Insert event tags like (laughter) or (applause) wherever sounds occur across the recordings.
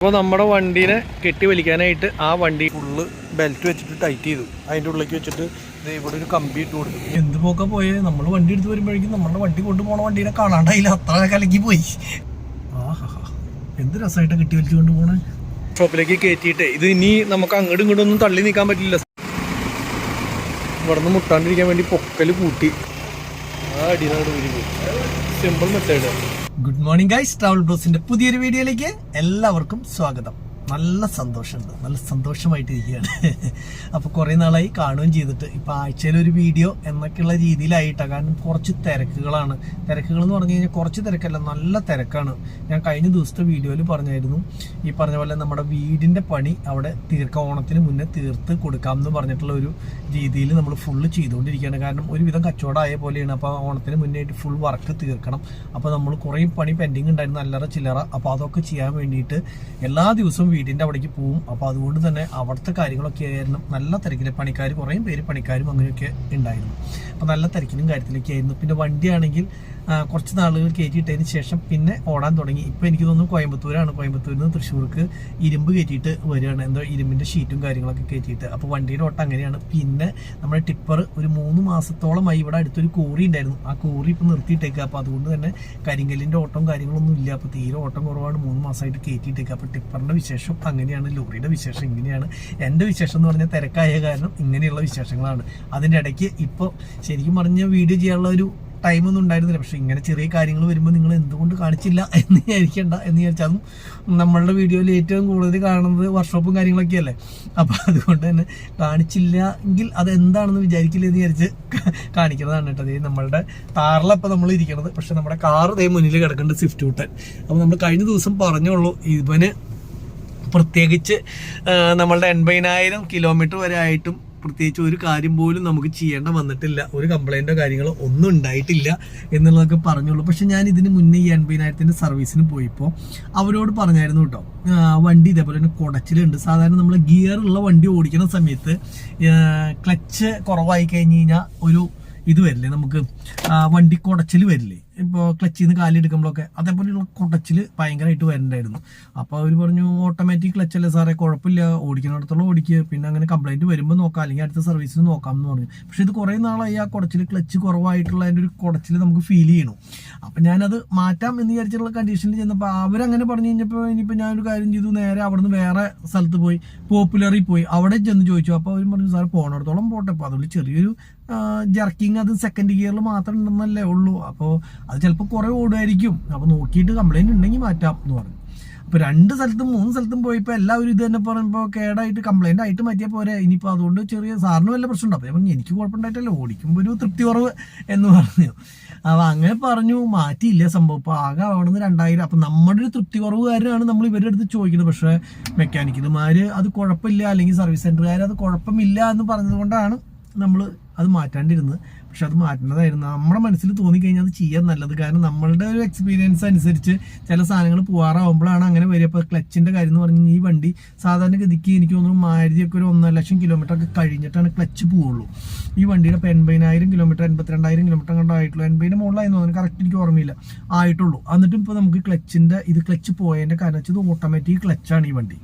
അപ്പോൾ നമ്മുടെ വണ്ടീനെ കെട്ടി വലിക്കാനായിട്ട് ആ വണ്ടി ഫുള്ള് ബെൽറ്റ് വെച്ചിട്ട് ടൈറ്റ് ചെയ്തു. അതിന്റെ ഉള്ളിലേക്ക് വെച്ചിട്ട് ദേ ഇവിടെ ഒരു കമ്പി ഇട്ട് കൊടുത്തു. എന്ത് പോക്ക പോയേ? നമ്മൾ വണ്ടി എടുത്ത് വരുമ്പോഴേക്കും നമ്മുടെ വണ്ടി കൊണ്ടുപോണ വണ്ടീനെ കാണാണ്ടായില്ല. അത്ര കലക്കി പോയി. ആഹാ എന്ത് രസമായിട്ട് കെട്ടി വലിച്ചു കൊണ്ടുപോകണേ ഷോപ്പിലേക്ക് കയറ്റിയിട്ട് ഇത് ഇനി നമുക്ക് അങ്ങോട്ടും ഇങ്ങോട്ടും ഒന്നും തള്ളി നീക്കാൻ പറ്റില്ല. ഇവിടെ നിന്ന് മുട്ടാണ്ടിരിക്കാൻ വേണ്ടി പൊക്കൽ കൂട്ടി ആ അടിനാട് വരുമ്പോൾ simple method good morning guys travel ബ്ലോസിന്റെ പുതിയൊരു വീഡിയോയിലേക്ക് എല്ലാവർക്കും സ്വാഗതം. നല്ല സന്തോഷമുണ്ട്. നല്ല സന്തോഷമായിട്ട് ഇരിക്കുകയാണ് അപ്പോൾ കുറേ നാളായി കാണുകയും ചെയ്തിട്ട്. ഇപ്പോൾ ആഴ്ചയിൽ ഒരു വീഡിയോ എന്നൊക്കെയുള്ള രീതിയിലായിട്ടാണ് കാരണം കുറച്ച് തിരക്കുകളാണ്. തിരക്കുകൾ എന്ന് പറഞ്ഞു കഴിഞ്ഞാൽ കുറച്ച് തിരക്കല്ല നല്ല തിരക്കാണ്. ഞാൻ കഴിഞ്ഞ ദിവസത്തെ വീഡിയോയിൽ പറഞ്ഞായിരുന്നു. ഈ പറഞ്ഞ പോലെ നമ്മുടെ വീടിന്റെ പണി അവിടെ തീർക്ക ഓണത്തിന് മുന്നേ തീർത്ത് കൊടുക്കാം എന്ന് പറഞ്ഞിട്ടുള്ള ഒരു രീതിയിൽ നമ്മൾ ഫുള്ള് ചെയ്തുകൊണ്ടിരിക്കുകയാണ്. കാരണം ഒരുവിധം കച്ചവടമായ പോലെയാണ്. അപ്പോൾ ഓണത്തിന് മുന്നേ ആയിട്ട് ഫുൾ വർക്ക് തീർക്കണം. അപ്പോൾ നമ്മൾ കുറേ പണി പെൻഡിങ് ഉണ്ടായിരുന്നു. അല്ലറ ചില്ലറ. അപ്പോൾ അതൊക്കെ ചെയ്യാൻ വേണ്ടിയിട്ട് എല്ലാ ദിവസവും വീടിന്റെ അവിടേക്ക് പോവും. അപ്പോൾ അതുകൊണ്ട് തന്നെ അവിടുത്തെ കാര്യങ്ങളൊക്കെ ആയിരുന്നു. നല്ല തിരക്കിൽ പണിക്കാർ കുറേ പേര് പണിക്കാരും അങ്ങനെയൊക്കെ ഉണ്ടായിരുന്നു. അപ്പോൾ നല്ല തിരക്കിലും കാര്യത്തിലൊക്കെ ആയിരുന്നു. പിന്നെ വണ്ടിയാണെങ്കിൽ കുറച്ച് നാളുകൾ കയറ്റിയിട്ടതിന് ശേഷം പിന്നെ ഓടാൻ തുടങ്ങി. ഇപ്പോൾ എനിക്ക് തോന്നുന്നു കോയമ്പത്തൂരാണ്. കോയമ്പത്തൂരിൽ നിന്ന് തൃശ്ശൂർക്ക് ഇരുമ്പ് കയറ്റിയിട്ട് വരികയാണ്. എന്തോ ഇരുമ്പിന്റെ ഷീറ്റും കാര്യങ്ങളൊക്കെ കയറ്റിയിട്ട്. അപ്പോൾ വണ്ടിയുടെ ഓട്ടം അങ്ങനെയാണ്. പിന്നെ നമ്മുടെ ടിപ്പർ ഒരു മൂന്ന് മാസത്തോളമായി ഇവിടെ അടുത്തൊരു കോറി ഉണ്ടായിരുന്നു. ആ കോറി ഇപ്പോൾ നിർത്തിയിട്ടേക്കുക അപ്പോൾ അതുകൊണ്ട് തന്നെ കരിങ്കല്ലിന്റെ ഓട്ടവും കാര്യങ്ങളൊന്നും ഇല്ല. അപ്പോൾ തീരെ ഓട്ടം കുറവാണ്. മൂന്ന് മാസമായിട്ട് കയറ്റിയിട്ടേക്കുക അപ്പോൾ ടിപ്പറിന്റെ വിശേഷം അങ്ങനെയാണ് ലോറിയുടെ വിശേഷം. ഇങ്ങനെയാണ് എന്റെ വിശേഷം എന്ന് പറഞ്ഞാൽ തിരക്കായ കാരണം ഇങ്ങനെയുള്ള വിശേഷങ്ങളാണ്. അതിന്റെ ഇടയ്ക്ക് ഇപ്പോൾ ശരിക്കും പറഞ്ഞ വീഡിയോ ചെയ്യാനുള്ള ഒരു ടൈമൊന്നും ഉണ്ടായിരുന്നില്ല. പക്ഷേ ഇങ്ങനെ ചെറിയ കാര്യങ്ങൾ വരുമ്പോൾ നിങ്ങൾ എന്തുകൊണ്ട് കാണിച്ചില്ല എന്ന് വിചാരിക്കേണ്ട എന്ന് വിചാരിച്ചാൽ നമ്മളുടെ വീഡിയോയിൽ ഏറ്റവും കൂടുതൽ കാണുന്നത് വർക്ക്ഷോപ്പും കാര്യങ്ങളൊക്കെ അല്ലേ? അപ്പോൾ അതുകൊണ്ട് തന്നെ കാണിച്ചില്ല എങ്കിൽ അത് എന്താണെന്ന് വിചാരിക്കില്ല എന്ന് വിചാരിച്ച് കാണിക്കുന്നതാണ് കേട്ടോ. അതായത് നമ്മളുടെ താറിലപ്പോൾ നമ്മൾ ഇരിക്കണത്. പക്ഷേ നമ്മുടെ കാർ ഇതേ മുന്നിൽ കിടക്കേണ്ടത് സ്വിഫ്റ്റ് കൂട്ടൻ. അപ്പോൾ നമ്മൾ കഴിഞ്ഞ ദിവസം പറഞ്ഞുള്ളൂ ഇവന് പ്രത്യേകിച്ച് നമ്മളുടെ എൺപതിനായിരം കിലോമീറ്റർ വരെ ആയിട്ടും പ്രത്യേകിച്ച് ഒരു കാര്യം പോലും നമുക്ക് ചെയ്യേണ്ട വന്നിട്ടില്ല. ഒരു കംപ്ലൈന്റോ കാര്യങ്ങളോ ഒന്നും ഉണ്ടായിട്ടില്ല എന്നുള്ളതൊക്കെ പറഞ്ഞുള്ളൂ. പക്ഷെ ഞാൻ ഇതിന് മുന്നേ ഈ എൺപതിനായിരത്തിന്റെ സർവീസിന് പോയപ്പോൾ അവരോട് പറഞ്ഞായിരുന്നു കേട്ടോ വണ്ടി ഇതേപോലെ തന്നെ കുടച്ചിലുണ്ട്. സാധാരണ നമ്മൾ ഗിയർ ഉള്ള വണ്ടി ഓടിക്കുന്ന സമയത്ത് ക്ലച്ച് കുറവായി കഴിഞ്ഞ് കഴിഞ്ഞാൽ ഒരു ഇത് വരില്ലേ നമുക്ക് വണ്ടി കുടച്ചിൽ വരില്ലേ? ഇപ്പോൾ ക്ലച്ചിൽ നിന്ന് കാലെടുക്കുമ്പോഴൊക്കെ അതേപോലെയുള്ള കുടച്ചിൽ ഭയങ്കരമായിട്ട് വരുന്നുണ്ടായിരുന്നു അപ്പോൾ അവർ പറഞ്ഞു ഓട്ടോമാറ്റിക് ക്ലച്ചല്ലേ സാറേ കുഴപ്പമില്ല. ഓടിക്കുന്നിടത്തോളം ഓടിക്കുക പിന്നെ അങ്ങനെ കംപ്ലൈന്റ് വരുമ്പോൾ നോക്കാം. അല്ലെങ്കിൽ അടുത്ത സർവീസിന് നോക്കാം എന്ന് പറഞ്ഞു. പക്ഷേ ഇത് കുറേ നാളായി ആ കുടച്ചിൽ ക്ലച്ച് കുറവായിട്ടുള്ള അതിന്റെ ഒരു കുടച്ചിൽ നമുക്ക് ഫീൽ ചെയ്യണു. അപ്പം ഞാനത് മാറ്റാം എന്ന് വിചാരിച്ചിട്ടുള്ള കണ്ടീഷനിൽ ചെന്നപ്പോൾ അവരങ്ങനെ പറഞ്ഞു കഴിഞ്ഞപ്പോൾ ഇനിയിപ്പോൾ ഞാനൊരു കാര്യം ചെയ്തു. നേരെ അവിടുന്ന് വേറെ സ്ഥലത്ത് പോയി പോപ്പുലറിൽ പോയി. അവിടെ ചെന്ന് ചോദിച്ചു. അപ്പോൾ അവർ പറഞ്ഞു സാർ പോണിടത്തോളം പോട്ടെ. അപ്പോൾ അതുകൊണ്ട് ചെറിയൊരു ജർക്കിങ് അത് സെക്കൻഡ് ഗിയറിൽ മാത്രം ഉണ്ടെന്നല്ലേ ഉള്ളൂ. അപ്പോൾ അത് ചിലപ്പോൾ കുറേ ഓടുമായിരിക്കും. അപ്പോൾ നോക്കിയിട്ട് കംപ്ലൈന്റ് ഉണ്ടെങ്കിൽ മാറ്റാം എന്ന് പറഞ്ഞു. അപ്പോൾ രണ്ട് സ്ഥലത്തും മൂന്ന് സ്ഥലത്തും പോയപ്പോൾ എല്ലാവരും ഇത് തന്നെ പറയുമ്പോൾ കേടായിട്ട് കംപ്ലൈന്റ് ആയിട്ട് മാറ്റിയാൽ പോരെ. ഇനിയിപ്പോൾ അതുകൊണ്ട് ചെറിയ സാറിന് വല്ല പ്രശ്നമുണ്ടോ? അപ്പോൾ ഞാൻ പറഞ്ഞു എനിക്ക് കുഴപ്പമുണ്ടായിട്ടല്ല. ഓടിക്കുമ്പോൾ ഒരു തൃപ്തി കുറവ് എന്ന് പറഞ്ഞു. അപ്പോൾ അങ്ങനെ പറഞ്ഞു. മാറ്റിയില്ല സംഭവം. ഇപ്പോൾ ആകെ അവിടെ നിന്ന് രണ്ടായിരം. അപ്പം നമ്മുടെ ഒരു തൃപ്തി കുറവ് കാരനാണ് നമ്മൾ ഇവരുടെ അടുത്ത് ചോദിക്കുന്നത്. പക്ഷേ മെക്കാനിക്കൽമാർ അത് കുഴപ്പമില്ല. അല്ലെങ്കിൽ സർവീസ് സെന്ററുകാർ അത് കുഴപ്പമില്ല എന്ന് പറഞ്ഞതുകൊണ്ടാണ് നമ്മൾ അത് മാറ്റാണ്ടിരുന്നത്. പക്ഷെ അത് മാറ്റേണ്ടതായിരുന്നു. നമ്മുടെ മനസ്സിൽ തോന്നിക്കഴിഞ്ഞാൽ അത് ചെയ്യാൻ നല്ലത്. കാരണം നമ്മളുടെ ഒരു എക്സ്പീരിയൻസ് അനുസരിച്ച് ചില സാധനങ്ങൾ പോകാറാവുമ്പോഴാണ് അങ്ങനെ വരിക. ഇപ്പോൾ ക്ലച്ചിന്റെ കാര്യം എന്ന് പറഞ്ഞാൽ ഈ വണ്ടി സാധാരണ സാധാരണഗതിക്ക് എനിക്ക് തോന്നുന്നു മാരുതിയൊക്കെ ഒരു ഒന്നര ലക്ഷം കിലോമീറ്റർ ഒക്കെ കഴിഞ്ഞിട്ടാണ് ക്ലച്ച് പോവുള്ളൂ. ഈ വണ്ടിയുടെ ഇപ്പോൾ എൺപതിനായിരം കിലോമീറ്റർ എൺപത്തിരണ്ടായിരം കിലോമീറ്റർ കണ്ടോ ആയിട്ടുള്ളൂ. എൺപതിന് മുകളിലായിരുന്നു തോന്നുന്നു. കറക്റ്റ് എനിക്ക് ഓർമ്മയില്ല. ആയിട്ടുള്ളൂ. എന്നിട്ടും ഇപ്പോൾ നമുക്ക് ക്ലച്ചിന്റെ ഇത് ക്ലച്ച് പോയതിന്റെ കാരണം വെച്ചാൽ ഇത് ഓട്ടോമാറ്റിക് ക്ലച്ചാണ് ഈ വണ്ടി.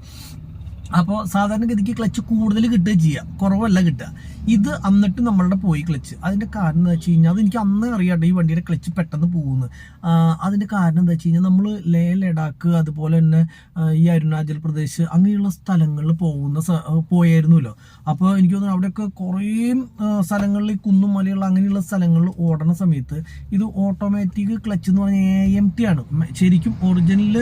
അപ്പോൾ സാധാരണഗതിക്ക് ക്ലച്ച് കൂടുതൽ കിട്ടുക ചെയ്യുക കുറവല്ല കിട്ടുക. ഇത് എന്നിട്ട് നമ്മളുടെ പോയി ക്ലച്ച് അതിന്റെ കാരണം എന്താ വെച്ച് കഴിഞ്ഞാൽ അതെനിക്ക് അന്നേ അറിയാട്ടെ ഈ വണ്ടിയുടെ ക്ലച്ച് പെട്ടെന്ന് പോകുന്നു അതിന്റെ കാരണം എന്താ വെച്ച് കഴിഞ്ഞാൽ നമ്മൾ ലേ ലഡാക്ക് അതുപോലെ തന്നെ ഈ അരുണാചൽ പ്രദേശ് അങ്ങനെയുള്ള സ്ഥലങ്ങളിൽ പോകുന്ന പോയായിരുന്നല്ലോ. അപ്പോൾ എനിക്ക് തോന്നുന്നു അവിടെയൊക്കെ കുറേ സ്ഥലങ്ങളിൽ കുന്നും മലയുള്ള അങ്ങനെയുള്ള സ്ഥലങ്ങളിൽ ഓടണ സമയത്ത് ഇത് ഓട്ടോമാറ്റിക് ക്ലച്ച് എന്ന് പറഞ്ഞാൽ എ എം ടി ആണ്. ശരിക്കും ഒറിജിനലിൽ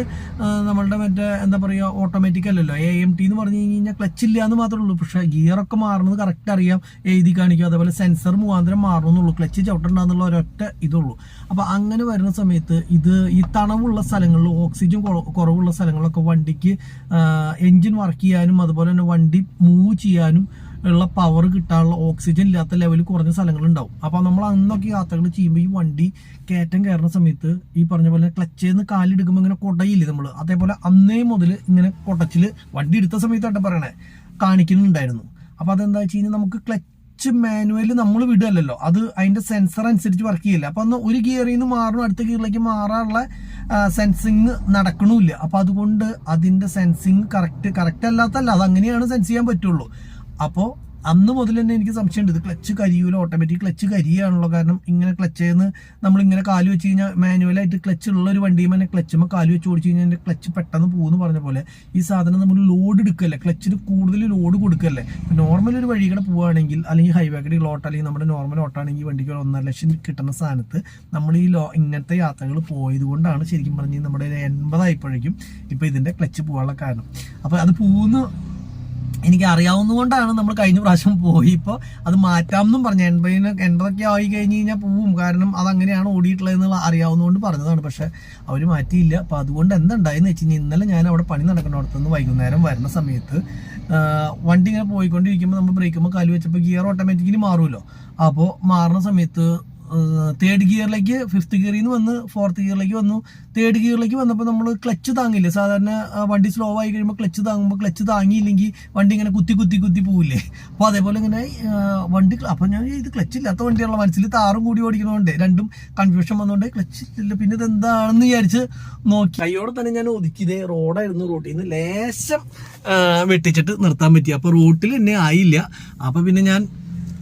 നമ്മളുടെ മറ്റേ എന്താ പറയുക ഓട്ടോമാറ്റിക് അല്ലല്ലോ എ എം ടി എന്ന് പറഞ്ഞു കഴിഞ്ഞാൽ ക്ലച്ച് ഇല്ല എന്ന് മാത്രമേ ഉള്ളൂ. പക്ഷേ ഗിയറൊക്കെ മാറുന്നത് കറക്റ്റ് അറിയാം. എഴുതി കാണിക്കും. അതേപോലെ സെൻസർ മുഖാന്തരം മാറണമെന്നുള്ളൂ ക്ലച്ച് ചവിട്ടണ്ടെന്നുള്ള ഒരൊറ്റ ഇതുള്ളൂ. അപ്പോൾ അങ്ങനെ വരുന്ന സമയത്ത് ഇത് ഈ തണവുള്ള സ്ഥലങ്ങളിൽ ഓക്സിജൻ കുറ- കുറവുള്ള സ്ഥലങ്ങളിലൊക്കെ വണ്ടിക്ക് എൻജിൻ വർക്ക് ചെയ്യാനും അതുപോലെ തന്നെ വണ്ടി മൂവ് ചെയ്യാനും ഉള്ള പവർ കിട്ടാനുള്ള ഓക്സിജൻ ഇല്ലാത്ത ലെവലിൽ കുറഞ്ഞ സ്ഥലങ്ങളുണ്ടാവും. അപ്പോൾ നമ്മൾ അന്നൊക്കെ യാത്രകൾ ചെയ്യുമ്പോൾ ഈ വണ്ടി കയറ്റം കയറുന്ന സമയത്ത് ഈ പറഞ്ഞ പോലെ ക്ലച്ചിൽ നിന്ന് കാലെടുക്കുമ്പോൾ ഇങ്ങനെ കൊടയില്ലേ നമ്മൾ അതേപോലെ അന്നേ മുതൽ ഇങ്ങനെ കൊടച്ചിൽ വണ്ടി എടുത്ത സമയത്തായിട്ട് പറയണേ. കാണിക്കുന്നുണ്ടായിരുന്നു. അപ്പോൾ അതെന്താ വെച്ച് കഴിഞ്ഞാൽ നമുക്ക് ക്ലച്ച് മാനുവൽ നമ്മൾ വിടുകയല്ലോ അത് അതിന്റെ സെൻസർ അനുസരിച്ച് വർക്ക് ചെയ്യില്ല. അപ്പൊ ഒന്ന് ഒരു ഗിയറിൽ നിന്ന് മാറണം അടുത്ത ഗിയറിലേക്ക് മാറാനുള്ള സെൻസിങ് നടക്കണില്ല അപ്പൊ അതുകൊണ്ട് അതിന്റെ സെൻസിങ് കറക്റ്റ് കറക്റ്റ് അല്ലാത്തല്ല അത് അങ്ങനെയാണ് സെൻസ് ചെയ്യാൻ പറ്റുള്ളൂ. അപ്പോൾ അന്ന് മുതൽ തന്നെ എനിക്ക് സംശയമുണ്ട്. ഇത് ക്ലച്ച് കരിയൂല ഓട്ടോമാറ്റിക് ക്ലച്ച് കരിയാണല്ലോ. കാരണം ഇങ്ങനെ ക്ലച്ച് ചെയ്യുന്ന നമ്മൾ ഇങ്ങനെ കാൽ വെച്ച് കഴിഞ്ഞാൽ മാനുവലായിട്ട് ക്ലച്ച് ഉള്ള ഒരു വണ്ടിയും തന്നെ ക്ലച്ചുമ്പോൾ കാൽ വെച്ച് ഓടിച്ചു കഴിഞ്ഞാൽ എന്റെ ക്ലച്ച് പെട്ടെന്ന് പോകുമെന്ന് പറഞ്ഞ പോലെ ഈ സാധനം നമ്മൾ ലോഡ് എടുക്കല്ലേ? ക്ലച്ചിന് കൂടുതൽ ലോഡ് കൊടുക്കല്ലേ? നോർമൽ ഒരു വഴി കൂടെ പോവുകയാണെങ്കിൽ അല്ലെങ്കിൽ ഹൈവേ കൂടെ ലോട്ട് അല്ലെങ്കിൽ നമ്മുടെ നോർമൽ ഓട്ടാണെങ്കിൽ വണ്ടിക്ക് ഒന്നര ലക്ഷം കിട്ടുന്ന സ്ഥാനത്ത് നമ്മൾ ഈ ലോ ഇങ്ങനത്തെ യാത്രകൾ പോയത് കൊണ്ടാണ് ശരിക്കും പറഞ്ഞ് നമ്മുടെ എൺപതായപ്പോഴേക്കും ഇപ്പോൾ ഇതിന്റെ ക്ലച്ച് പോകാനുള്ള കാരണം. അപ്പോൾ അത് പോകുന്ന എനിക്ക് അറിയാവുന്നതുകൊണ്ടാണ് നമ്മൾ കഴിഞ്ഞ പ്രാവശ്യം പോയി ഇപ്പോൾ അത് മാറ്റാമെന്നും പറഞ്ഞു. എൺപതിന് എൺപതൊക്കെ ആയി കഴിഞ്ഞ് കഴിഞ്ഞാൽ പോവും. കാരണം അതങ്ങനെയാണ് ഓടിയിട്ടുള്ളതെന്ന് അറിയാവുന്നതുകൊണ്ട് പറഞ്ഞതാണ്. പക്ഷേ അവർ മാറ്റിയില്ല. അപ്പോൾ അതുകൊണ്ട് എന്തുണ്ടായെന്ന് വെച്ച് കഴിഞ്ഞാൽ ഇന്നലെ ഞാൻ അവിടെ പണി നടക്കുന്നിടത്തുനിന്ന് വൈകുന്നേരം വരുന്ന സമയത്ത് വണ്ടി ഇങ്ങനെ പോയിക്കൊണ്ടിരിക്കുമ്പോൾ നമ്മൾ ബ്രേക്കുമ്പോൾ കാൽ വെച്ചപ്പോൾ ഗിയർ ഓട്ടോമാറ്റിക്കലി മാറുമല്ലോ അപ്പോൾ മാറുന്ന സമയത്ത് തേർഡ് ഗിയറിലേക്ക് ഫിഫ്ത് ഗിയറിൽ നിന്ന് വന്ന് ഫോർത്ത് ഗിയറിലേക്ക് വന്നു. തേർഡ് ഗിയറിലേക്ക് വന്നപ്പോൾ നമ്മൾ ക്ലച്ച് താങ്ങില്ല? സാധാരണ വണ്ടി സ്ലോ ആയി കഴിയുമ്പോൾ ക്ലച്ച് താങ്ങുമ്പോൾ ക്ലച്ച് താങ്ങിയില്ലെങ്കിൽ വണ്ടി ഇങ്ങനെ കുത്തി കുത്തി കുത്തി പോവില്ലേ? അപ്പോൾ അതേപോലെ ഇങ്ങനെ വണ്ടി അപ്പോൾ ഞാൻ ഇത് ക്ലച്ച് ഇല്ലാത്ത വണ്ടിയുള്ള മനസ്സിൽ താറും കൂടി ഓടിക്കണോണ്ട്. രണ്ടും കൺഫ്യൂഷൻ വന്നുകൊണ്ട് ക്ലച്ച് ഇല്ല. പിന്നെ ഇത് എന്താണെന്ന് വിചാരിച്ച് നോക്കി. കൈയോടെ തന്നെ ഞാൻ ഒതുക്കിയതേ റോഡായിരുന്നു റോട്ടിൽ നിന്ന് ലേശം വെട്ടിച്ചിട്ട് നിർത്താൻ പറ്റി. അപ്പോൾ റോട്ടിൽ എന്നെ ആയില്ല. അപ്പോൾ പിന്നെ ഞാൻ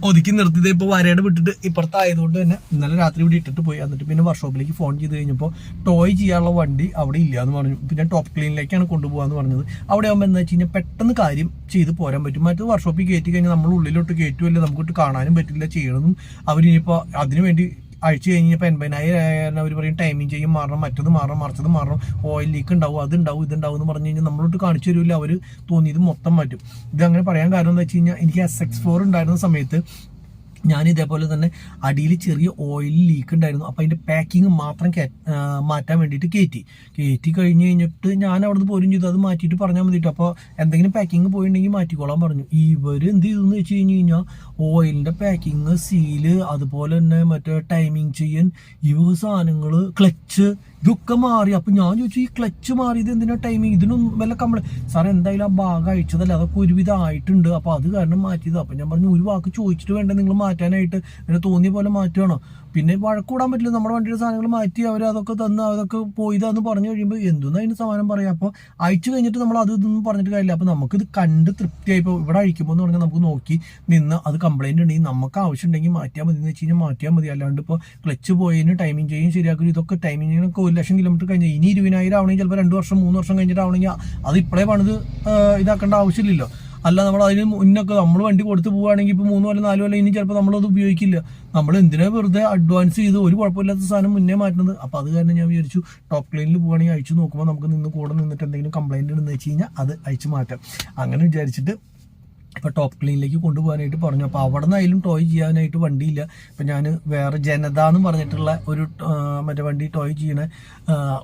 ഒതുക്കി നിർത്തിയത് ഇപ്പോൾ വരയുടെ വിട്ടിട്ട് ഇപ്പുറത്തായതുകൊണ്ട് തന്നെ ഇന്നലെ രാത്രി ഇവിടെ ഇട്ടിട്ട് പോയി. എന്നിട്ട് പിന്നെ വർക്ക്ഷോപ്പിലേക്ക് ഫോൺ ചെയ്ത് കഴിഞ്ഞപ്പോൾ ടോയ് ചെയ്യാനുള്ള വണ്ടി അവിടെ ഇല്ല എന്ന് പറഞ്ഞു. പിന്നെ ടോപ്പ് ക്ലീനിലേക്കാണ് കൊണ്ടുപോകാന്ന് പറഞ്ഞത്. അവിടെ ആകുമ്പോൾ എന്താ വെച്ച് കഴിഞ്ഞാൽ പെട്ടെന്ന് കാര്യം ചെയ്ത് പോരാൻ പറ്റും. മറ്റു വർക്ക്ഷോപ്പിൽ കയറ്റി കഴിഞ്ഞാൽ നമ്മൾ ഉള്ളിലോട്ട് കയറ്റുമല്ലേ നമുക്കിട്ട് കാണാനും പറ്റില്ല ചെയ്യണമെന്നും അവരിനിപ്പോൾ അതിനു വേണ്ടി അഴിച്ചു കഴിഞ്ഞപ്പോൾ എൺപതിനായിരം അവർ പറയും ടൈമിങ് ചെയ്യും മാറണം മറ്റത് മാറണം മറിച്ചത് മാറണം ഓയിൽ ലീക്ക് ഉണ്ടാവും അത് ഉണ്ടാവും ഇത് എന്ന് പറഞ്ഞു കഴിഞ്ഞാൽ നമ്മളോട്ട് കാണിച്ചു തരില്ല അവർ തോന്നിയത് മൊത്തം മാറ്റും. ഇത് അങ്ങനെ പറയാൻ കാരണം എന്താ വെച്ച് കഴിഞ്ഞാൽ എനിക്ക് എസ് എക്സ് ഫോർ ഉണ്ടായിരുന്ന സമയത്ത് ഞാൻ ഇതേപോലെ തന്നെ അടിയിൽ ചെറിയ ഓയിൽ ലീക്ക് ഉണ്ടായിരുന്നു. അപ്പോൾ അതിന്റെ പാക്കിങ് മാത്രം മാറ്റാൻ വേണ്ടിയിട്ട് കയറ്റി കയറ്റി കഴിഞ്ഞ് കഴിഞ്ഞിട്ട് ഞാൻ അവിടുന്ന് പോരും ചെയ്തു. അത് മാറ്റിയിട്ട് പറഞ്ഞാൽ മതിയിട്ട് അപ്പോൾ എന്തെങ്കിലും പാക്കിങ് പോയിട്ടുണ്ടെങ്കിൽ മാറ്റിക്കോളാൻ പറഞ്ഞു. ഇവർ എന്ത് ചെയ്തെന്ന് വെച്ച് കഴിഞ്ഞ് കഴിഞ്ഞാൽ ഓയിലിന്റെ പാക്കിങ് സീൽ അതുപോലെ തന്നെ മറ്റേ ടൈമിങ് ചെയ്യാൻ ഇവ സാധനങ്ങൾ ക്ലച്ച് ഇതൊക്കെ മാറി. അപ്പം ഞാൻ ചോദിച്ചു ഈ ക്ലച്ച് മാറിയത് എന്തിനാ ടൈമിങ് ഇതിനൊന്നും വല്ല കംപ്ലൈ സാർ എന്തായാലും ആ ഭാഗം അയച്ചതല്ല അതൊക്കെ ഒരുവിധം ആയിട്ടുണ്ട്. അപ്പോൾ അത് കാരണം മാറ്റിയത്. അപ്പം ഞാൻ പറഞ്ഞു ഒരു വാക്ക് ചോദിച്ചിട്ട് വേണ്ട. നിങ്ങൾ മാറ്റാനായിട്ട് അങ്ങനെ തോന്നിയ പോലെ മാറ്റുകയാണോ പിന്നെ വഴക്കൂടാൻ പറ്റില്ല. നമ്മുടെ വണ്ടിയുടെ സാധനങ്ങൾ മാറ്റി അവർ അതൊക്കെ തന്ന് അതൊക്കെ പോയിതാന്ന് പറഞ്ഞു കഴിയുമ്പോൾ എന്തെന്ന് അതിന് സമാനം പറയാം? അപ്പോൾ അയച്ചു കഴിഞ്ഞിട്ട് നമ്മൾ അത് ഇതൊന്നും പറഞ്ഞിട്ട് കാര്യമില്ല. അപ്പോൾ നമുക്കിത് കണ്ട് തൃപ്തിയായി. ഇപ്പോൾ ഇവിടെ അഴിക്കുമ്പോൾ എന്ന് പറഞ്ഞാൽ നമുക്ക് നോക്കി നിന്ന് അത് കംപ്ലൈന്റ് ഉണ്ടെങ്കിൽ നമുക്ക് ആവശ്യം ഉണ്ടെങ്കിൽ മാറ്റിയാൽ മതി. എന്ന് വെച്ച് കഴിഞ്ഞാൽ മാറ്റിയാൽ മതി. അല്ലാണ്ട് ഇപ്പോൾ ക്ലച്ച് പോയതിന് ടൈമിംഗ് ചെയ്യും ശരിയാക്കും ഇതൊക്കെ ടൈമിങ്ങിനൊക്കെ ഒരു ലക്ഷം കിലോമീറ്റർ കഴിഞ്ഞാൽ ഇനി ഇരുപതിനായിരം ആവണമെങ്കിൽ ചിലപ്പോൾ രണ്ട് വർഷം മൂന്ന് വർഷം കഴിഞ്ഞിട്ടാവണമെങ്കിൽ അത് ഇപ്പോഴേ പണിത് ഇതാക്കേണ്ട ആവശ്യമില്ലല്ലോ. അല്ല നമ്മൾ അതിന് മുന്നൊക്കെ നമ്മൾ വണ്ടി കൊടുത്ത് പോവുകയാണെങ്കിൽ ഇപ്പോൾ മൂന്ന് കൊല്ലം നാല് കൊല്ലം ഇനി ചിലപ്പോൾ നമ്മളത് ഉപയോഗിക്കില്ല. നമ്മൾ എന്തിനാ വെറുതെ അഡ്വാൻസ് ചെയ്ത് ഒരു കുഴപ്പമില്ലാത്ത സാധനം മുന്നേ മാറ്റുന്നത്? അപ്പോൾ അത് കാരണം ഞാൻ വിചാരിച്ചു ടോപ്പ് ക്ലീനിൽ പോവുകയാണെങ്കിൽ അയച്ചു നോക്കുമ്പോൾ നമുക്ക് നിന്ന് കൂടെ നിന്നിട്ട് എന്തെങ്കിലും കംപ്ലൈന്റ് ഉണ്ടെന്ന് വെച്ച് കഴിഞ്ഞാൽ അത് അയച്ചു മാറ്റാം. അങ്ങനെ വിചാരിച്ചിട്ട് ഇപ്പോൾ ടോപ്പ് ക്ലീനിലേക്ക് കൊണ്ടുപോകാനായിട്ട് പറഞ്ഞു. അപ്പോൾ അവിടെ നിന്നായാലും ടോയ് ചെയ്യാനായിട്ട് വണ്ടിയില്ല. ഇപ്പം ഞാൻ വേറെ ജനത എന്ന് പറഞ്ഞിട്ടുള്ള ഒരു മറ്റേ വണ്ടി ടോയ് ചെയ്യണ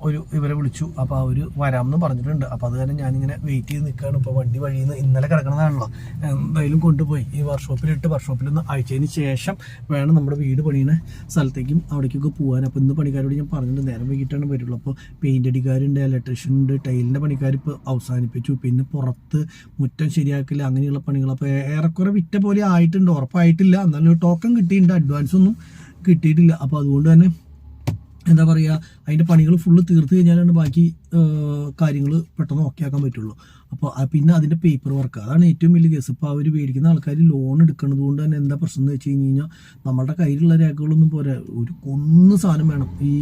ഒരു ഇവരെ വിളിച്ചു. അപ്പോൾ അവർ വരാമെന്ന് പറഞ്ഞിട്ടുണ്ട്. അപ്പോൾ അത് കാരണം ഞാനിങ്ങനെ വെയിറ്റ് ചെയ്ത് നിൽക്കുകയാണ് ഇപ്പോൾ വണ്ടി വഴി നിന്ന് ഇന്നലെ കിടക്കുന്നതാണല്ലോ. എന്തായാലും കൊണ്ടുപോയി. ഈ വർക്ക്ഷോപ്പിലിട്ട് വർക്ക്ഷോപ്പിലൊന്ന് അയച്ചതിന് ശേഷം വേണം നമ്മുടെ വീട് പണിയുന്ന സ്ഥലത്തേക്കും അവിടേക്കൊക്കെ പോകാൻ അപ്പോൾ ഇന്ന് പണിക്കാരോട് ഞാൻ പറഞ്ഞിട്ടുണ്ട്. നേരം വൈകിട്ടാണ് വരുള്ളൂ. അപ്പോൾ പെയിന്റ് അടിക്കാരുണ്ട് ഇലക്ട്രീഷ്യൻ ഉണ്ട് ടൈലിന്റെ പണിക്കാർ ഇപ്പോൾ അവസാനിപ്പിച്ചു. പിന്നെ പുറത്ത് മുറ്റം ശരിയാക്കില്ല അങ്ങനെയുള്ള പണികൾ. അപ്പോൾ ഏറെക്കുറെ വിറ്റ പോലെ ആയിട്ടുണ്ട്. ഉറപ്പായിട്ടില്ല. എന്നാലും ടോക്കൺ കിട്ടിയിട്ടുണ്ട്. അഡ്വാൻസ് ഒന്നും കിട്ടിയിട്ടില്ല. അപ്പോൾ അതുകൊണ്ട് തന്നെ എന്താ പറയുക അതിന്റെ പണികൾ ഫുള്ള് തീർത്ത് കഴിഞ്ഞാലാണ് ബാക്കി കാര്യങ്ങൾ പെട്ടെന്ന് ഓക്കെ ആക്കാൻ പറ്റുള്ളൂ. അപ്പോൾ പിന്നെ അതിന്റെ പേപ്പർ വർക്ക് അതാണ് ഏറ്റവും വലിയ കേസ് ഇപ്പോൾ അവർ മേടിക്കുന്ന ആൾക്കാർ ലോൺ എടുക്കുന്നത് കൊണ്ട് തന്നെ എന്താ പ്രശ്നം എന്ന് വെച്ച് കഴിഞ്ഞ് കഴിഞ്ഞാൽ നമ്മളുടെ കയ്യിലുള്ള രേഖകളൊന്നും പോരാ. ഒരു കൊന്ന് സാധനം വേണം ഈ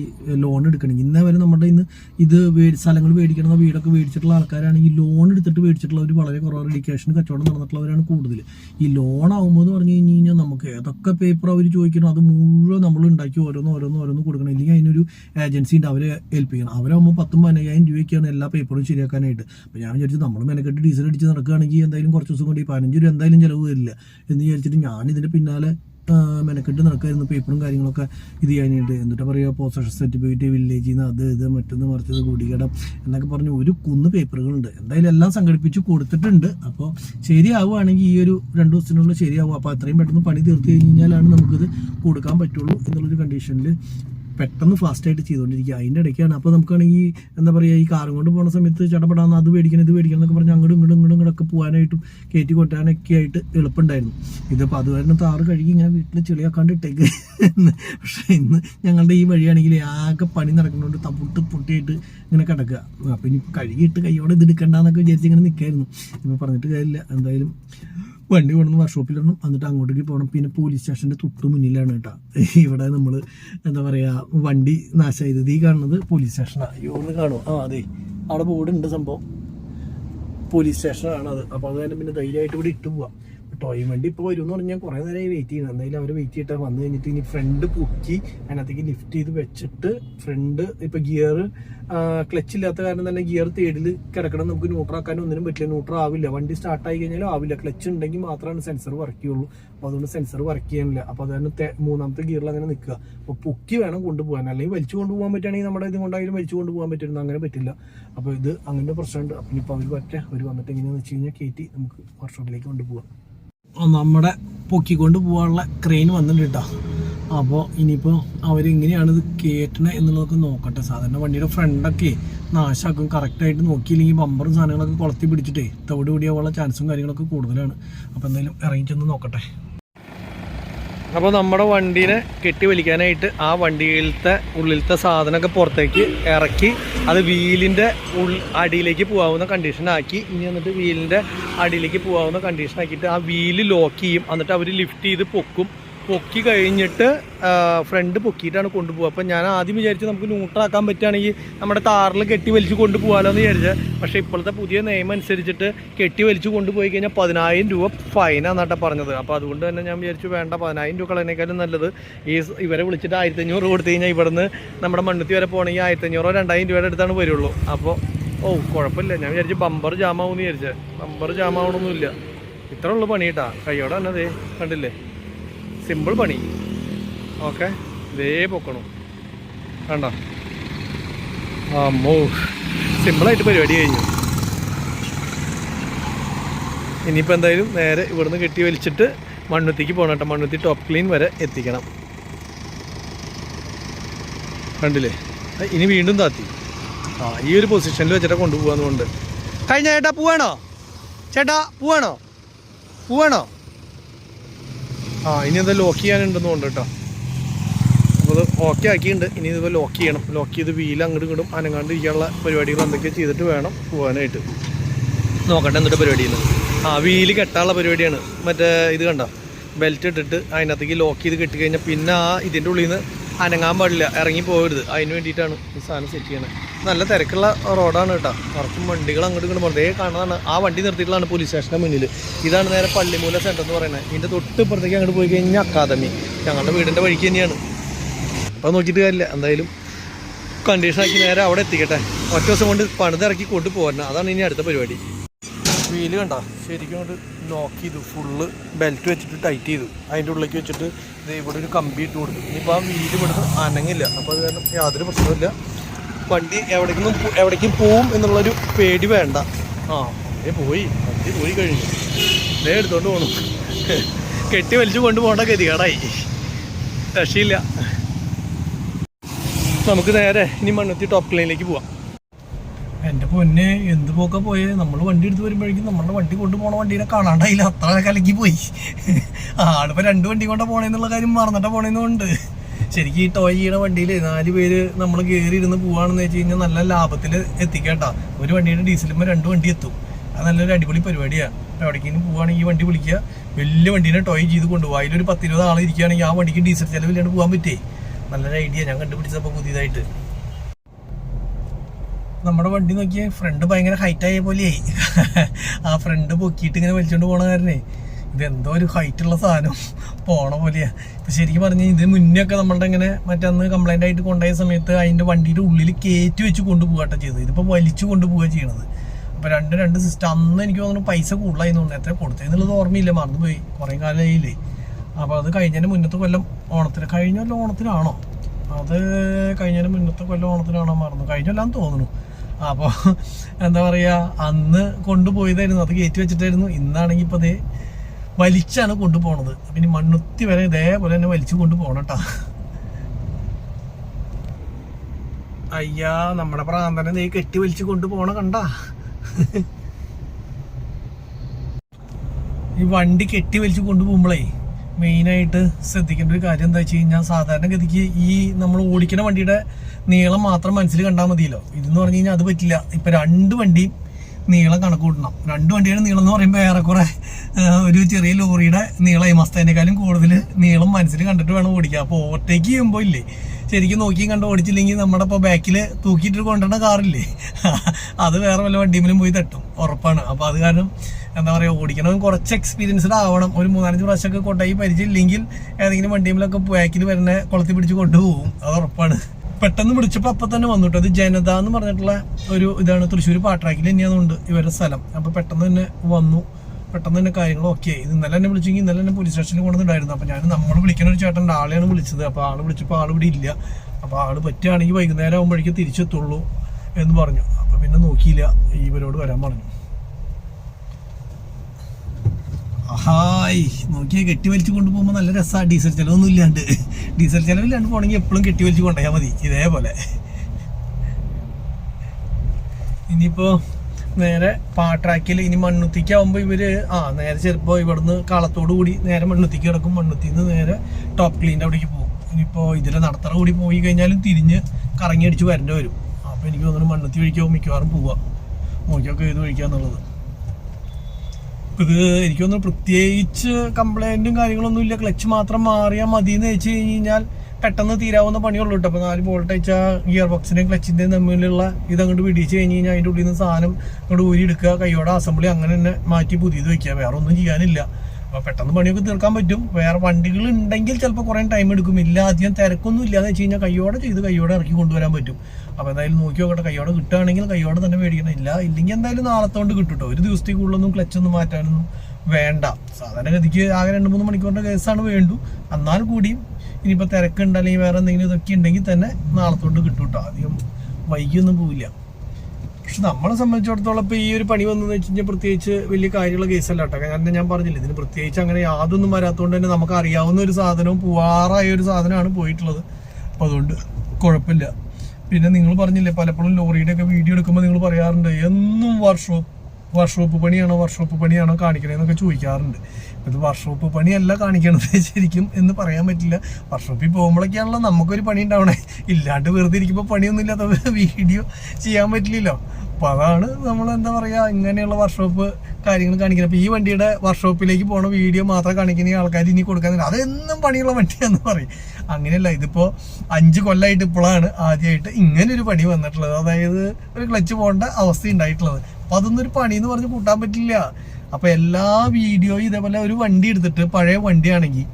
ലോൺ എടുക്കണമെങ്കിൽ. ഇന്നേ വരെ നമ്മുടെ ഇന്ന് ഇത് സ്ഥലങ്ങൾ മേടിക്കണം വീടൊക്കെ മേടിച്ചിട്ടുള്ള ആൾക്കാരാണെങ്കിൽ ലോൺ എടുത്തിട്ട് മേടിച്ചിട്ടുള്ളവർ വളരെ കുറവ് റെഡിക്കേഷൻ കച്ചവടം നടന്നിട്ടുള്ളവരാണ് കൂടുതൽ ഈ ലോൺ ആകുമ്പോൾ എന്ന് പറഞ്ഞു കഴിഞ്ഞ് കഴിഞ്ഞാൽ നമുക്ക് ഏതൊക്കെ പേപ്പർ അവർ ചോദിക്കണം അത് മുഴുവൻ നമ്മൾ ഉണ്ടാക്കി ഓരോന്ന് ഓരോന്ന് ഓരോന്ന് കൊടുക്കണം. ഇല്ലെങ്കിൽ അതിനൊരു ഏജൻസി ഉണ്ട് അവരെ ഏൽപ്പിക്കണം. അവരാകുമ്പോൾ പത്തും പതിനയ്യായിരം രൂപയ്ക്കാണ് എല്ലാ പേപ്പറും ശരിയാക്കാനായിട്ട്. അപ്പോൾ ഞാൻ വിചാരിച്ചു നമ്മൾ മെനക്കെട്ട് ഡീസൽ അടിച്ച് നടക്കുകയാണെങ്കിൽ എന്തായാലും കുറച്ച് ദിവസം കൊണ്ട് ഈ പതിനഞ്ച് രൂപ എന്തായാലും ചിലവ് വരില്ല എന്ന് വിചാരിച്ചിട്ട് ഞാൻ ഇതിന്റെ പിന്നാലെ മെനക്കെട്ട് നടക്കായിരുന്നു പേപ്പറും കാര്യങ്ങളൊക്കെ ഇത് ചെയ്യാനായിട്ട്. എന്നിട്ട് പറയുക പോസഷൻ സർട്ടിഫിക്കറ്റ് വില്ലേജിൽ നിന്ന് അത് ഇത് മറ്റൊന്ന് മറിച്ചത് കൂടിയിടം എന്നൊക്കെ പറഞ്ഞ് ഒരു കുന്ന് പേപ്പറുകളുണ്ട് എന്തായാലും എല്ലാം സംഘടിപ്പിച്ച് കൊടുത്തിട്ടുണ്ട്. അപ്പോൾ ശരിയാവുകയാണെങ്കിൽ ഈ ഒരു രണ്ട് ദിവസത്തിനുള്ളിൽ ശരിയാവും. അപ്പോൾ അത്രയും പെട്ടെന്ന് പണി തീർത്ത് കഴിഞ്ഞ് കഴിഞ്ഞാലാണ് നമുക്കിത് കൊടുക്കാൻ പറ്റുള്ളൂ എന്നുള്ളൊരു കണ്ടീഷനിൽ പെട്ടെന്ന് ഫാസ്റ്റായിട്ട് ചെയ്തുകൊണ്ടിരിക്കുക അതിന്റെ ഇടയ്ക്കാണ്. അപ്പോൾ നമുക്കാണെങ്കിൽ എന്താ പറയുക ഈ കാറും കൊണ്ട് പോകുന്ന സമയത്ത് ചടപടാന്ന് അത് മേടിക്കണം ഇത് മേടിക്കണം എന്നൊക്കെ പറഞ്ഞ് അങ്ങോട്ടും ഇങ്ങോട്ടും ഇങ്ങോട്ടും ഒക്കെ പോകാനായിട്ടും കയറ്റി കൊട്ടാനൊക്കെ ആയിട്ട് എളുപ്പമുണ്ടായിരുന്നു. ഇതിപ്പോൾ അത് കാരണം താറ് കഴുകി ഇങ്ങനെ വീട്ടിൽ ചെളിയാക്കാണ്ട് ഇട്ടേക്ക്. പക്ഷേ ഇന്ന് ഞങ്ങളുടെ ഈ വഴിയാണെങ്കിൽ ആകെ പണി നടക്കുന്നതുകൊണ്ട് തപ്പുട്ട് പൊട്ടിയിട്ട് ഇങ്ങനെ കിടക്കുക. അപ്പം ഇനി കഴുകിയിട്ട് കൈയോടെ ഇത് എടുക്കണ്ടെന്നൊക്കെ വിചാരിച്ച് ഇങ്ങനെ നിൽക്കായിരുന്നു ഇപ്പോൾ പറഞ്ഞിട്ട് കാര്യമില്ല. എന്തായാലും വണ്ടി കൊണ്ടുവന്ന് വർക്ക്ഷോപ്പിലിടണം എന്നിട്ട് അങ്ങോട്ടേക്ക് പോകണം. പിന്നെ പോലീസ് സ്റ്റേഷന്റെ തൊട്ട് മുന്നിലാണ് കേട്ടോ. ഇവിടെ നമ്മൾ എന്താ പറയുക വണ്ടി നാശമായത് ഈ കാണുന്നത് പോലീസ് സ്റ്റേഷനാണ് അയ്യോ ഒന്ന് കാണും ആ അതെ. അവിടെ ബോർഡുണ്ട് സംഭവം. പോലീസ് സ്റ്റേഷനാണ് അത്. അപ്പോൾ അത് കാരണം പിന്നെ ധൈര്യമായിട്ട് ഇവിടെ ഇട്ട് പോവാം. ടോയ് വണ്ടി ഇപ്പോൾ വരും എന്ന് പറഞ്ഞാൽ കുറേ നേരമായി വെയിറ്റ് ചെയ്യുന്നത് എന്തായാലും അവർ വെയിറ്റ് ചെയ്തിട്ട് വന്നു കഴിഞ്ഞിട്ട് ഇനി ഫ്രണ്ട് പൊക്കി അതിനകത്തേക്ക് ലിഫ്റ്റ് ചെയ്ത് വെച്ചിട്ട് ഫ്രണ്ട് ഇപ്പോൾ ഗിയർ ക്ലച്ച് ഇല്ലാത്ത കാരണം തന്നെ ഗിയർ തേടിൽ കിടക്കണം. നമുക്ക് ന്യൂട്രാക്കാൻ ഒന്നിനും പറ്റില്ല. ന്യൂട്രൽ ആവില്ല. വണ്ടി സ്റ്റാർട്ടായി കഴിഞ്ഞാലും ആവില്ല. ക്ലച്ച് ഉണ്ടെങ്കിൽ മാത്രമാണ് സെൻസർ വർക്ക് ചെയ്യുള്ളൂ. അപ്പോൾ അതുകൊണ്ട് സെൻസർ വർക്ക് ചെയ്യാനില്ല. അപ്പോൾ അതാണ് മൂന്നാമത്തെ ഗിയറിൽ അങ്ങനെ നിൽക്കുക. അപ്പോൾ പൊക്കി വേണം കൊണ്ടുപോകാൻ. അല്ലെങ്കിൽ വലിച്ചു കൊണ്ടുപോകാൻ പറ്റുകയാണെങ്കിൽ നമ്മുടെ ഇത് കൊണ്ടായാലും വലിച്ചു കൊണ്ടുപോകാൻ പറ്റുന്നു അങ്ങനെ പറ്റില്ല. അപ്പോൾ ഇത് അങ്ങനത്തെ പ്രശ്നമുണ്ട്. അപ്പം ഇപ്പോൾ അവർ പറ്റേ അവർ വന്നിട്ട് എങ്ങനെയാണെന്ന് വെച്ച് കഴിഞ്ഞാൽ കയറ്റി നമുക്ക് വർക്ക്ഷോപ്പിലേക്ക് കൊണ്ടുപോകാം നമ്മുടെ പൊക്കിക്കൊണ്ട് പോകാനുള്ള ക്രെയിൻ വന്നിട്ടുണ്ട് അപ്പോൾ ഇനിയിപ്പോൾ അവരെങ്ങനെയാണ് ഇത് കയറ്റണത് എന്നുള്ളതൊക്കെ നോക്കട്ടെ. സാധാരണ വണ്ടിയുടെ ഫ്രണ്ടൊക്കെ നാശമാക്കും കറക്റ്റായിട്ട് നോക്കിയില്ലെങ്കിൽ ബമ്പറും സാധനങ്ങളൊക്കെ കുളത്തി പിടിച്ചിട്ടേ തവിട് ചാൻസും കാര്യങ്ങളൊക്കെ കൂടുതലാണ്. അപ്പോൾ എന്തായാലും ഇറങ്ങി നോക്കട്ടെ. അപ്പോൾ നമ്മുടെ വണ്ടീനെ കെട്ടി വലിക്കാനായിട്ട് ആ വണ്ടിയിലത്തെ ഉള്ളിലത്തെ സാധനമൊക്കെ പുറത്തേക്ക് ഇറക്കി അത് വീലിന്റെ ഉൾ അടിയിലേക്ക് പോകാവുന്ന കണ്ടീഷനാക്കി ഇനി എന്നിട്ട് വീലിന്റെ അടിയിലേക്ക് പോകാവുന്ന കണ്ടീഷനാക്കിയിട്ട് ആ വീൽ ലോക്ക് ചെയ്യും. എന്നിട്ട് അവർ ലിഫ്റ്റ് ചെയ്ത് പൊക്കും. പൊക്കി കഴിഞ്ഞിട്ട് ഫ്രണ്ട് പൊക്കിയിട്ടാണ് കൊണ്ടുപോകുക അപ്പം ഞാൻ ആദ്യം വിചാരിച്ചു നമുക്ക് ന്യൂട്രാക്കാൻ പറ്റുകയാണെങ്കിൽ നമ്മുടെ താറിൽ കെട്ടി വലിച്ച് കൊണ്ടുപോകാമല്ലോ എന്ന് വിചാരിച്ചത് പക്ഷേ ഇപ്പോഴത്തെ പുതിയ നിയമം അനുസരിച്ചിട്ട് കെട്ടി വലിച്ച് കൊണ്ടുപോയി കഴിഞ്ഞാൽ പതിനായിരം രൂപ ഫൈനാന്നാട്ടാ പറഞ്ഞത്. അപ്പോൾ അതുകൊണ്ട് തന്നെ ഞാൻ വിചാരിച്ചു വേണ്ട പതിനായിരം രൂപ കളതിനേക്കാളും നല്ലത്. ഈ ഇവരെ വിളിച്ചിട്ട് ആയിരത്തഞ്ഞൂറ് കൊടുത്തു കഴിഞ്ഞാൽ ഇവിടുന്ന് നമ്മുടെ മണ്ണുത്തി വരെ പോകണമെങ്കിൽ ആയിരത്തഞ്ഞൂറോ രണ്ടായിരം രൂപയുടെ അടുത്താണ് വരുള്ളൂ. അപ്പോൾ ഓ കുഴപ്പമില്ല. ഞാൻ വിചാരിച്ചു ബമ്പർ ജാമാവും വിചാരിച്ചത് ബമ്പർ ജാമാവണമൊന്നുമില്ല ഇത്ര ഉള്ളു പണി കേട്ടാ കൈയോടെ തന്നെ കണ്ടില്ലേ? സിമ്പിൾ പണി. ഓക്കെ? ഇതേ പൊക്കണു. കണ്ടോ? അമ്മോ സിമ്പിളായിട്ട് പരിപാടി കഴിഞ്ഞു. ഇനിയിപ്പോൾ എന്തായാലും നേരെ ഇവിടുന്ന് കെട്ടി വലിച്ചിട്ട് മണ്ണുത്തിക്ക് പോകണം കേട്ടോ. മണ്ണുത്തി ടോപ്പ് ക്ലീൻ വരെ എത്തിക്കണം. കണ്ടില്ലേ? ഇനി വീണ്ടും താത്തി. ആ ഈ ഒരു പൊസിഷനിൽ വെച്ചിട്ട് കൊണ്ടുപോകാന്നുകൊണ്ട് കഴിഞ്ഞ ചേട്ടാ പോവാണോ? ചേട്ടാ പോവാണോ? പോവാണോ? ആ ഇനി എന്താ ലോക്ക് ചെയ്യാനുണ്ടെന്ന് കൊണ്ട് കേട്ടോ. അപ്പോൾ അത് ഓക്കെ ആക്കിയിട്ടുണ്ട്. ഇനി ഇതിപ്പോൾ ലോക്ക് ചെയ്യണം. ലോക്ക് ചെയ്ത് വീൽ അങ്ങോട്ടും ഇങ്ങോട്ടും അനങ്ങാണ്ട് ഇരിക്കാനുള്ള പരിപാടികൾ എന്തൊക്കെ ചെയ്തിട്ട് വേണം പോകാനായിട്ട് നോക്കട്ടെ എന്നിട്ട് പരിപാടിയിൽ ആ വീൽ കെട്ടാനുള്ള പരിപാടിയാണ്. മറ്റേ ഇത് കണ്ട? ബെൽറ്റ് ഇട്ടിട്ട് അതിനകത്തേക്ക് ലോക്ക് ചെയ്ത് കെട്ടിക്കഴിഞ്ഞാൽ പിന്നെ ആ ഇതിന്റെ ഉള്ളിൽ നിന്ന് അനങ്ങാൻ പാടില്ല. ഇറങ്ങി പോകരുത് അതിന് വേണ്ടിയിട്ടാണ് ഈ സാധനം സെറ്റ് ചെയ്യണത് നല്ല തിരക്കുള്ള റോഡാണ് കേട്ടോ. കുറച്ചും വണ്ടികൾ അങ്ങോട്ട് ഇങ്ങോട്ട് വെറുതെ കാണുന്നതാണ്. ആ വണ്ടി നിർത്തിയിട്ടുള്ളതാണ് പോലീസ് സ്റ്റേഷന്റെ മുന്നിൽ ഇതാണ് നേരെ പള്ളിമൂല സെന്റർ എന്ന് പറയുന്നത്. ഇതിന്റെ തൊട്ട് ഇപ്പുറത്തേക്ക് അങ്ങോട്ട് പോയി കഴിഞ്ഞാൽ അക്കാദമി ഞങ്ങളുടെ വീടിന്റെ വഴിക്ക് തന്നെയാണ്. അപ്പോൾ നോക്കിയിട്ട് കാര്യമില്ല. എന്തായാലും കണ്ടീഷനാക്കി നേരെ അവിടെ എത്തിക്കട്ടെ. ഒറ്റ ദിവസം കൊണ്ട് പണിതിറക്കി കൊണ്ട് പോരണം. അതാണ് ഇനി അടുത്ത പരിപാടി. വീൽ കണ്ടോ? ശരിക്കും കൊണ്ട് ലോക്ക് ചെയ്തു ഫുള്ള് ബെൽറ്റ് വെച്ചിട്ട് ടൈറ്റ് ചെയ്തു. അതിന്റെ ഉള്ളിലേക്ക് വെച്ചിട്ട് ദേ ഇവിടെ ഒരു കമ്പി ഇട്ട് കൊടുത്തു. ഇനിയിപ്പോൾ ആ വീട് ഇവിടുന്ന് അനങ്ങില്ല. അപ്പോൾ അത് കാരണം യാതൊരു പ്രശ്നമില്ല വണ്ടി എവിടേക്കും എവിടേക്കും പോവും എന്നുള്ളൊരു പേടി വേണ്ട. ആ ഏ പോയി. വണ്ടി പോയി കഴിഞ്ഞു. ഇതേ എടുത്തോണ്ട് പോകണം കെട്ടി വലിച്ചു കൊണ്ടുപോകേണ്ട ഗതികേടായി. രക്ഷയില്ല. നമുക്ക് നേരെ ഇനി മണ്ണുത്തി ടോപ്പ് ലൈനിലേക്ക് പോവാം. എന്റെ പൊന്നെ എന്ത് പോക്ക പോയേ? നമ്മൾ വണ്ടി എടുത്ത് വരുമ്പോഴേക്കും നമ്മുടെ വണ്ടി കൊണ്ടുപോണ വണ്ടീനെ കാണാണ്ടായില്ല അത്ര കലക്കി പോയി. ആളിപ്പോൾ രണ്ട് വണ്ടി കൊണ്ടാ പോണേന്നുള്ള കാര്യം മറന്നിട്ടാ പോണേന്നുണ്ട് ശരിക്കും ഈ ടോയ് ചെയ്യണ വണ്ടിയിൽ നാല് പേര് നമ്മൾ കയറി ഇരുന്ന് പോവാണെന്ന് വെച്ച് കഴിഞ്ഞാൽ നല്ല ലാഭത്തിൽ എത്തിക്കേട്ടാ. ഒരു വണ്ടിയുടെ ഡീസലുമ്പോൾ രണ്ട് വണ്ടി എത്തും. അത് നല്ലൊരു അടിപൊളി പരിപാടിയാണ് എവിടേക്കും പോവുകയാണെങ്കിൽ ഈ വണ്ടി വിളിക്കുക വലിയ വണ്ടീനെ ടോയ് ചെയ്ത് കൊണ്ടുപോകും അതിലൊരു പത്തിരുപത് ആൾ ഇരിക്കുകയാണെങ്കിൽ ആ വണ്ടിക്ക് ഡീസൽ ചിലവില്ലാണ്ട് പോകാൻ പറ്റേ. നല്ലൊരു ഐഡിയ. ഞാൻ കണ്ടുപിടിച്ചപ്പോൾ പുതിയതായിട്ട്. നമ്മുടെ വണ്ടി നോക്കിയ ഫ്രണ്ട് ഭയങ്കര ഹൈറ്റ് ആയ പോലെയായി. ആ ഫ്രണ്ട് പൊക്കിയിട്ട് ഇങ്ങനെ വലിച്ചോണ്ട് പോണ കാരണേ എന്തോ ഒരു ഹൈറ്റ് ഉള്ള സാധനം. പോണ പോലെയാ. ഇപ്പൊ ശരിക്കും പറഞ്ഞാൽ ഇത് മുന്നേ ഒക്കെ നമ്മളുടെ ഇങ്ങനെ മറ്റന്ന് കംപ്ലൈന്റ് ആയിട്ട് കൊണ്ടുപോയ സമയത്ത് അതിന്റെ വണ്ടിയുടെ ഉള്ളിൽ കയറ്റി വെച്ച് കൊണ്ടുപോകട്ടെ ചെയ്തത്. ഇതിപ്പോ വലിച്ചു കൊണ്ടുപോവുക ചെയ്യണത്. അപ്പൊ രണ്ട് രണ്ട് സിസ്റ്റം അന്ന് എനിക്ക് തോന്നുന്നു പൈസ കൂടുതലായി തോന്നുന്നു. എത്ര കൊടുത്തതെന്നുള്ളത് ഓർമ്മയില്ല മറന്നുപോയി. കുറെ കാലമായില്ലേ. അപ്പൊ അത് കഴിഞ്ഞതിന് മുന്നത്തെ കൊല്ലം ഓണത്തിന് കഴിഞ്ഞ കൊല്ലം ഓണത്തിനാണോ? അത് കഴിഞ്ഞതിന് മുന്നത്തെ കൊല്ലം ഓണത്തിനാണോ മറന്നു. കഴിഞ്ഞ കൊല്ലം തോന്നുന്നു. അപ്പോൾ എന്താ പറയുക അന്ന് കൊണ്ടുപോയതായിരുന്നു അത് കയറ്റി വെച്ചിട്ടായിരുന്നു. ഇന്നാണെങ്കിൽ ഇപ്പോൾ അതേ വലിച്ചാണ് കൊണ്ടുപോണത്. അപ്പം ഇനി മണ്ണുത്തി വരെ ഇതേപോലെ തന്നെ വലിച്ചു കൊണ്ടുപോകണം കേട്ടോ അയ്യാ നമ്മുടെ പ്രാന്തനെ നീ കെട്ടി വലിച്ചു കൊണ്ടുപോണ കണ്ട. ഈ വണ്ടി കെട്ടി വലിച്ച് കൊണ്ടുപോകുമ്പോഴേ മെയിനായിട്ട് ശ്രദ്ധിക്കേണ്ട ഒരു കാര്യം എന്താ വെച്ച് കഴിഞ്ഞാൽ സാധാരണഗതിക്ക് ഈ നമ്മൾ ഓടിക്കുന്ന വണ്ടിയുടെ നീളം മാത്രം മനസ്സിൽ കണ്ടാൽ മതിയല്ലോ. ഇതെന്ന് പറഞ്ഞു കഴിഞ്ഞാൽ അത് പറ്റില്ല. ഇപ്പം രണ്ട് വണ്ടിയും നീളം കണക്ക് കൂട്ടണം. രണ്ട് വണ്ടിയുടെ നീളം എന്ന് പറയുമ്പോൾ ഏറെക്കുറെ ഒരു ചെറിയ ലോറിയുടെ നീളം ഈ മസ്തേനേക്കാളും കൂടുതൽ നീളം മനസ്സിൽ കണ്ടിട്ട് വേണം ഓടിക്കുക അപ്പോൾ ഓവർടേക്ക് ചെയ്യുമ്പോൾ ഇല്ലേ ശരിക്കും നോക്കിയും കണ്ട് ഓടിച്ചില്ലെങ്കിൽ നമ്മുടെ ഇപ്പോൾ ബാക്കിൽ തൂക്കിയിട്ട് കൊണ്ടുവരുന്ന കാറില്ലേ അത് വേറെ വല്ല വണ്ടിയിലും പോയി തട്ടും. ഉറപ്പാണ്. അപ്പോൾ അത് കാരണം എന്താ പറയുക ഓടിക്കണം. കുറച്ച് എക്സ്പീരിയൻസ്ഡ് ആവണം ഒരു മൂന്നാലഞ്ച് പ്രാവശ്യമൊക്കെ കൊണ്ടായി പരിചയമില്ലെങ്കിൽ ഏതെങ്കിലും വണ്ടിയിലൊക്കെ ബാക്കിൽ വരുന്ന കുളത്തി പിടിച്ച് കൊണ്ടുപോകും. അത് ഉറപ്പാണ്. പെട്ടെന്ന് വിളിച്ചപ്പോൾ അപ്പം തന്നെ വന്നു കേട്ടോ അത് ജനത എന്ന് പറഞ്ഞിട്ടുള്ള ഒരു ഇതാണ്. തൃശ്ശൂർ പാട്രാക്കിൽ തന്നെയാണെന്നുണ്ട് ഇവരുടെ സ്ഥലം. അപ്പോൾ പെട്ടെന്ന് തന്നെ വന്നു. പെട്ടെന്ന് തന്നെ കാര്യങ്ങൾ ഓക്കെ ഇത് ഇന്നലെ എന്നെ വിളിച്ചെങ്കിൽ ഇന്നലെ തന്നെ പോലീസ് സ്റ്റേഷനിൽ കൊണ്ടുവന്നിട്ടുണ്ടായിരുന്നു. അപ്പോൾ ഞാൻ നമ്മൾ വിളിക്കുന്ന ഒരു ചേട്ടന്റെ ആളെയാണ് വിളിച്ചത്. അപ്പോൾ ആൾ വിളിച്ചപ്പോൾ ആൾ ഇവിടെ ഇല്ല. അപ്പോൾ ആൾ പറ്റുകയാണെങ്കിൽ വൈകുന്നേരം ആകുമ്പോഴേക്കും തിരിച്ചെത്തുള്ളൂ എന്ന് പറഞ്ഞു. അപ്പോൾ പിന്നെ നോക്കിയില്ല. ഇവരോട് വരാൻ പറഞ്ഞു. ഹായ്. നോക്കിയ കെട്ടി വലിച്ചു കൊണ്ടുപോകുമ്പോൾ നല്ല രസമാണ് ഡീസൽ ചിലവൊന്നും ഇല്ലാണ്ട്. ഡീസൽ ചിലവില്ലാണ്ട് പോകണമെങ്കിൽ എപ്പോഴും കെട്ടി വലിച്ചു കൊണ്ടുപോയാൽ മതി. ഇതേപോലെ. ഇനിയിപ്പോൾ നേരെ പാട്രാക്കിൽ ഇനി മണ്ണുത്തിക്കാവുമ്പോൾ ഇവർ ആ നേരെ ചെറുപ്പം ഇവിടുന്ന് കാളത്തോട് കൂടി നേരെ മണ്ണുത്തിക്ക് കിടക്കും. മണ്ണുത്തിന്ന് നേരെ ടോപ്പ് ക്ലീന്റെ അവിടേക്ക് പോകും. ഇനിയിപ്പോൾ ഇതിലെ നടത്തറ കൂടി പോയി കഴിഞ്ഞാലും തിരിഞ്ഞ് കറങ്ങി അടിച്ച് വരേണ്ടി വരും. അപ്പോൾ എനിക്ക് തോന്നുന്നു മണ്ണുത്തി വഴിക്കാവും മിക്കവാറും പോവുക നോക്കിയൊക്കെ ഏത് വഴിക്കാന്നുള്ളത് ഇത് എനിക്ക് തോന്നുന്നു പ്രത്യേകിച്ച് കംപ്ലൈന്റും കാര്യങ്ങളൊന്നും ഇല്ല. ക്ലച്ച് മാത്രം മാറിയാൽ മതി എന്ന് വെച്ച് കഴിഞ്ഞ് കഴിഞ്ഞാൽ പെട്ടെന്ന് തീരാവുന്ന പണിയുള്ളൂ കേട്ടോ അപ്പോൾ നാല് ബോൾട്ട് അയച്ചാൽ ഗിയർ ബോക്സിന്റെയും ക്ലച്ചിന്റെയും തമ്മിലുള്ള ഇത് അങ്ങോട്ട് പിടിച്ച് കഴിഞ്ഞ് കഴിഞ്ഞാൽ അതിന്റെ ഉള്ളിൽ നിന്ന് സാധനം അങ്ങോട്ട് ഊരി എടുക്കുക കൈയോടെ അസംബ്ലി അങ്ങനെ തന്നെ മാറ്റി പുതിയത് വെക്കുക. വേറെ ഒന്നും ചെയ്യാനില്ല. അപ്പോൾ പെട്ടെന്ന് പണിയൊക്കെ തീർക്കാൻ പറ്റും. വേറെ വണ്ടികൾ ഉണ്ടെങ്കിൽ ചിലപ്പോൾ കുറേ ടൈം എടുക്കും. ഇല്ല അധികം തിരക്കൊന്നും ഇല്ലാന്ന് വെച്ച് കഴിഞ്ഞാൽ കൈയോടെ ചെയ്ത് കൈയോടെ ഇറക്കി കൊണ്ടുവരാൻ പറ്റും. അപ്പോൾ എന്തായാലും നോക്കി നോക്കട്ടെ. കൈയോടെ കിട്ടുകയാണെങ്കിൽ കൈയോടെ തന്നെ മേടിക്കണം. ഇല്ല ഇല്ലെങ്കിൽ എന്തായാലും നാളത്തോണ്ട് കിട്ടും ഒരു ദിവസത്തേക്ക് കൂടുതലൊന്നും ക്ലച്ച് ഒന്നും മാറ്റാനൊന്നും വേണ്ട. സാധാരണഗതിക്ക് ആകെ രണ്ട് മൂന്ന് മണിക്കൂറിന്റെ കേസാണ് വേണ്ടു. എന്നാൽ കൂടിയും ഇനിയിപ്പോൾ തിരക്കുണ്ട് അല്ലെങ്കിൽ വേറെ എന്തെങ്കിലും ഇതൊക്കെ ഉണ്ടെങ്കിൽ തന്നെ നാളത്തോണ്ട് കിട്ടും കേട്ടോ അധികം വൈകിയൊന്നും പോവില്ല. പക്ഷെ നമ്മളെ സംബന്ധിച്ചിടത്തോളം ഇപ്പോൾ ഈ ഒരു പണി വന്നെന്ന് വെച്ച് കഴിഞ്ഞാൽ പ്രത്യേകിച്ച് വലിയ കാര്യമുള്ള കേസല്ല കേട്ടോ കാരണം ഞാൻ പറഞ്ഞില്ല ഇതിന് പ്രത്യേകിച്ച് അങ്ങനെ യാതൊന്നും വരാത്തതുകൊണ്ട് തന്നെ നമുക്ക് അറിയാവുന്ന ഒരു സാധനവും പോവാറായ ഒരു സാധനമാണ് പോയിട്ടുള്ളത്. അപ്പോൾ അതുകൊണ്ട് കുഴപ്പമില്ല. പിന്നെ നിങ്ങൾ പറഞ്ഞില്ലേ പലപ്പോഴും ലോറിയുടെ ഒക്കെ വീഡിയോ എടുക്കുമ്പോൾ നിങ്ങൾ പറയാറുണ്ട് എന്നും വർക്ക്ഷോപ്പ് വർക്ക്ഷോപ്പ് പണിയാണോ വർക്ക്ഷോപ്പ് പണിയാണോ കാണിക്കണേന്നൊക്കെ ചോദിക്കാറുണ്ട്. ഇത് വർക്ക്ഷോപ്പ് പണിയല്ല കാണിക്കണത് (laughs) ശരിക്കും എന്ന് പറയാൻ പറ്റില്ല. വർക്ക്ഷോപ്പിൽ പോകുമ്പോഴൊക്കെയാണല്ലോ നമുക്കൊരു പണി ഉണ്ടാവണേ. ഇല്ലാണ്ട് വെറുതെ ഇരിക്കുമ്പോൾ പണിയൊന്നും ഇല്ലാത്ത (laughs) വീഡിയോ ചെയ്യാൻ പറ്റില്ലല്ലോ. അപ്പം അതാണ് നമ്മൾ എന്താ പറയുക ഇങ്ങനെയുള്ള വർക്ക്ഷോപ്പ് കാര്യങ്ങൾ കാണിക്കുന്നത്. അപ്പോൾ ഈ വണ്ടിയുടെ വർക്ക്ഷോപ്പിലേക്ക് പോണ വീഡിയോ മാത്രം കാണിക്കുന്ന ആൾക്കാർ ഇനി കൊടുക്കാൻ അതെന്നും പണിയുള്ള വണ്ടിയാന്ന് പറയും. അങ്ങനെയല്ല ഇതിപ്പോ അഞ്ച് കൊല്ലമായിട്ട് ഇപ്പോഴാണ് ആദ്യമായിട്ട് ഇങ്ങനെ ഒരു പണി വന്നിട്ടുള്ളത്. അതായത് ഒരു ക്ലച്ച് പോകേണ്ട അവസ്ഥ ഉണ്ടായിട്ടുള്ളത്. അപ്പൊ അതൊന്നും ഒരു പണി എന്ന് പറഞ്ഞ് കൂട്ടാൻ പറ്റില്ല. അപ്പൊ എല്ലാ വീഡിയോയും ഇതേപോലെ ഒരു വണ്ടി എടുത്തിട്ട് പഴയ വണ്ടിയാണെങ്കിൽ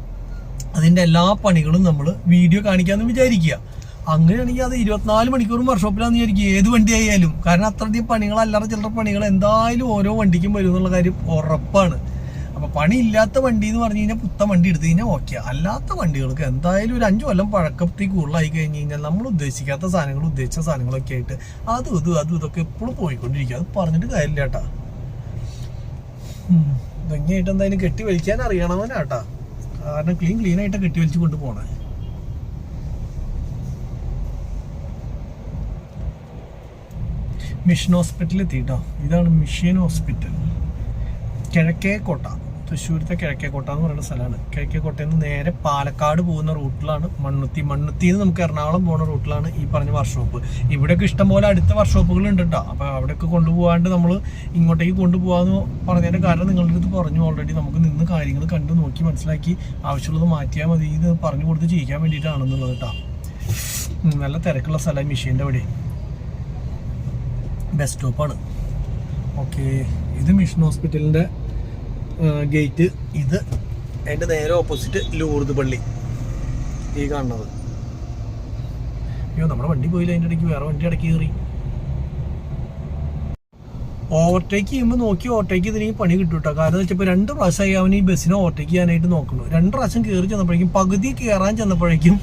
അതിന്റെ എല്ലാ പണികളും നമ്മൾ വീഡിയോ കാണിക്കാന്ന് വിചാരിക്കുക. അങ്ങനെയാണെങ്കിൽ അത് ഇരുപത്തിനാല് മണിക്കൂറും വർക്ക്ഷോപ്പിലാന്ന് വിചാരിക്കുക. ഏത് വണ്ടി ആയാലും കാരണം അത്രയധികം പണികൾ അല്ലാതെ ചില്ലറ പണികൾ എന്തായാലും ഓരോ വണ്ടിക്കും വരും എന്നുള്ള കാര്യം ഉറപ്പാണ്. അപ്പൊ പണി ഇല്ലാത്ത വണ്ടി എന്ന് പറഞ്ഞു കഴിഞ്ഞാൽ പുത്ത വണ്ടി എടുത്തു കഴിഞ്ഞാൽ ഓക്കെ അല്ലാത്ത വണ്ടികൾക്ക് എന്തായാലും ഒരു അഞ്ചു കൊല്ലം പഴക്കത്തിൽ കൂടുതലായി കഴിഞ്ഞ് കഴിഞ്ഞാൽ നമ്മൾ ഉദ്ദേശിക്കാത്ത സാധനങ്ങൾ ഉദ്ദേശിച്ച സാധനങ്ങളൊക്കെ ആയിട്ട് അതും ഇതും അതും ഇതൊക്കെ എപ്പോഴും പോയിക്കൊണ്ടിരിക്കുക അത് പറഞ്ഞിട്ട് കാര്യമില്ല കേട്ടാ ഭംഗിയായിട്ട് എന്തായാലും കെട്ടി വലിക്കാൻ അറിയണമെന്നാട്ടാ കാരണം ക്ലീൻ ക്ലീൻ ആയിട്ട് കെട്ടി വലിച്ചു കൊണ്ട് പോണേ. മിഷൻ ഹോസ്പിറ്റലിൽ എത്തിയിട്ടോ ഇതാണ് മിഷൻ ഹോസ്പിറ്റൽ. കിഴക്കേക്കോട്ട. തൃശ്ശൂരത്തെ കിഴക്കേക്കോട്ട എന്ന് പറയുന്ന സ്ഥലമാണ്. കിഴക്കേക്കോട്ടയിൽ നിന്ന് നേരെ പാലക്കാട് പോകുന്ന റൂട്ടിലാണ് മണ്ണുത്തി. മണ്ണുത്തിയിൽ നിന്ന് നമുക്ക് എറണാകുളം പോകുന്ന റൂട്ടിലാണ് ഈ പറഞ്ഞ വർക്ക്ഷോപ്പ്. ഇവിടെയൊക്കെ ഇഷ്ടംപോലെ അടുത്ത വർക്ക്ഷോപ്പുകൾ ഉണ്ട് കേട്ടോ അപ്പോൾ അവിടെയൊക്കെ കൊണ്ടുപോകാണ്ട് നമ്മൾ ഇങ്ങോട്ടേക്ക് കൊണ്ടുപോകാന്ന് പറഞ്ഞതിന്റെ കാരണം നിങ്ങളുടെ അടുത്ത് പറഞ്ഞു ഓൾറെഡി നമുക്ക് നിന്ന് കാര്യങ്ങൾ കണ്ടു നോക്കി മനസ്സിലാക്കി ആവശ്യമുള്ളത് മാറ്റിയാൽ മതി ഇത് പറഞ്ഞു കൊടുത്ത് ചെയ്യിക്കാൻ വേണ്ടിയിട്ടാണെന്നുള്ളത് കേട്ടോ നല്ല തിരക്കുള്ള സ്ഥലം മിഷീന്റെ അവിടെ. ബസ് സ്റ്റോപ്പാണ്. ഓക്കെ. ഇത് മിഷൻ ഹോസ്പിറ്റലിന്റെ ഗേറ്റ് ഇത് അതിന്റെ നേരെ ഓപ്പോസിറ്റ് ലൂർദ് പള്ളി. ഈ കാണുന്നത്. അയ്യോ നമ്മുടെ വണ്ടി പോയില്ല? അതിന്റെ ഇടയ്ക്ക് വേറെ വണ്ടി ഇടയ്ക്ക് കയറി. ഓവർടേക്ക് ചെയ്യുമ്പോൾ നോക്കി ഓവർടേക്ക് ഇതിന് പണി കിട്ടും കേട്ടോ കാരണം വെച്ചപ്പോൾ രണ്ട് പ്രാവശ്യമായി അവൻ ഈ ബസ്സിനെ ഓവർടേക്ക് ചെയ്യാനായിട്ട് നോക്കുന്നു. രണ്ട് പ്രാവശ്യം കയറി ചെന്നപ്പോഴേക്കും പകുതി കയറാൻ ചെന്നപ്പോഴേക്കും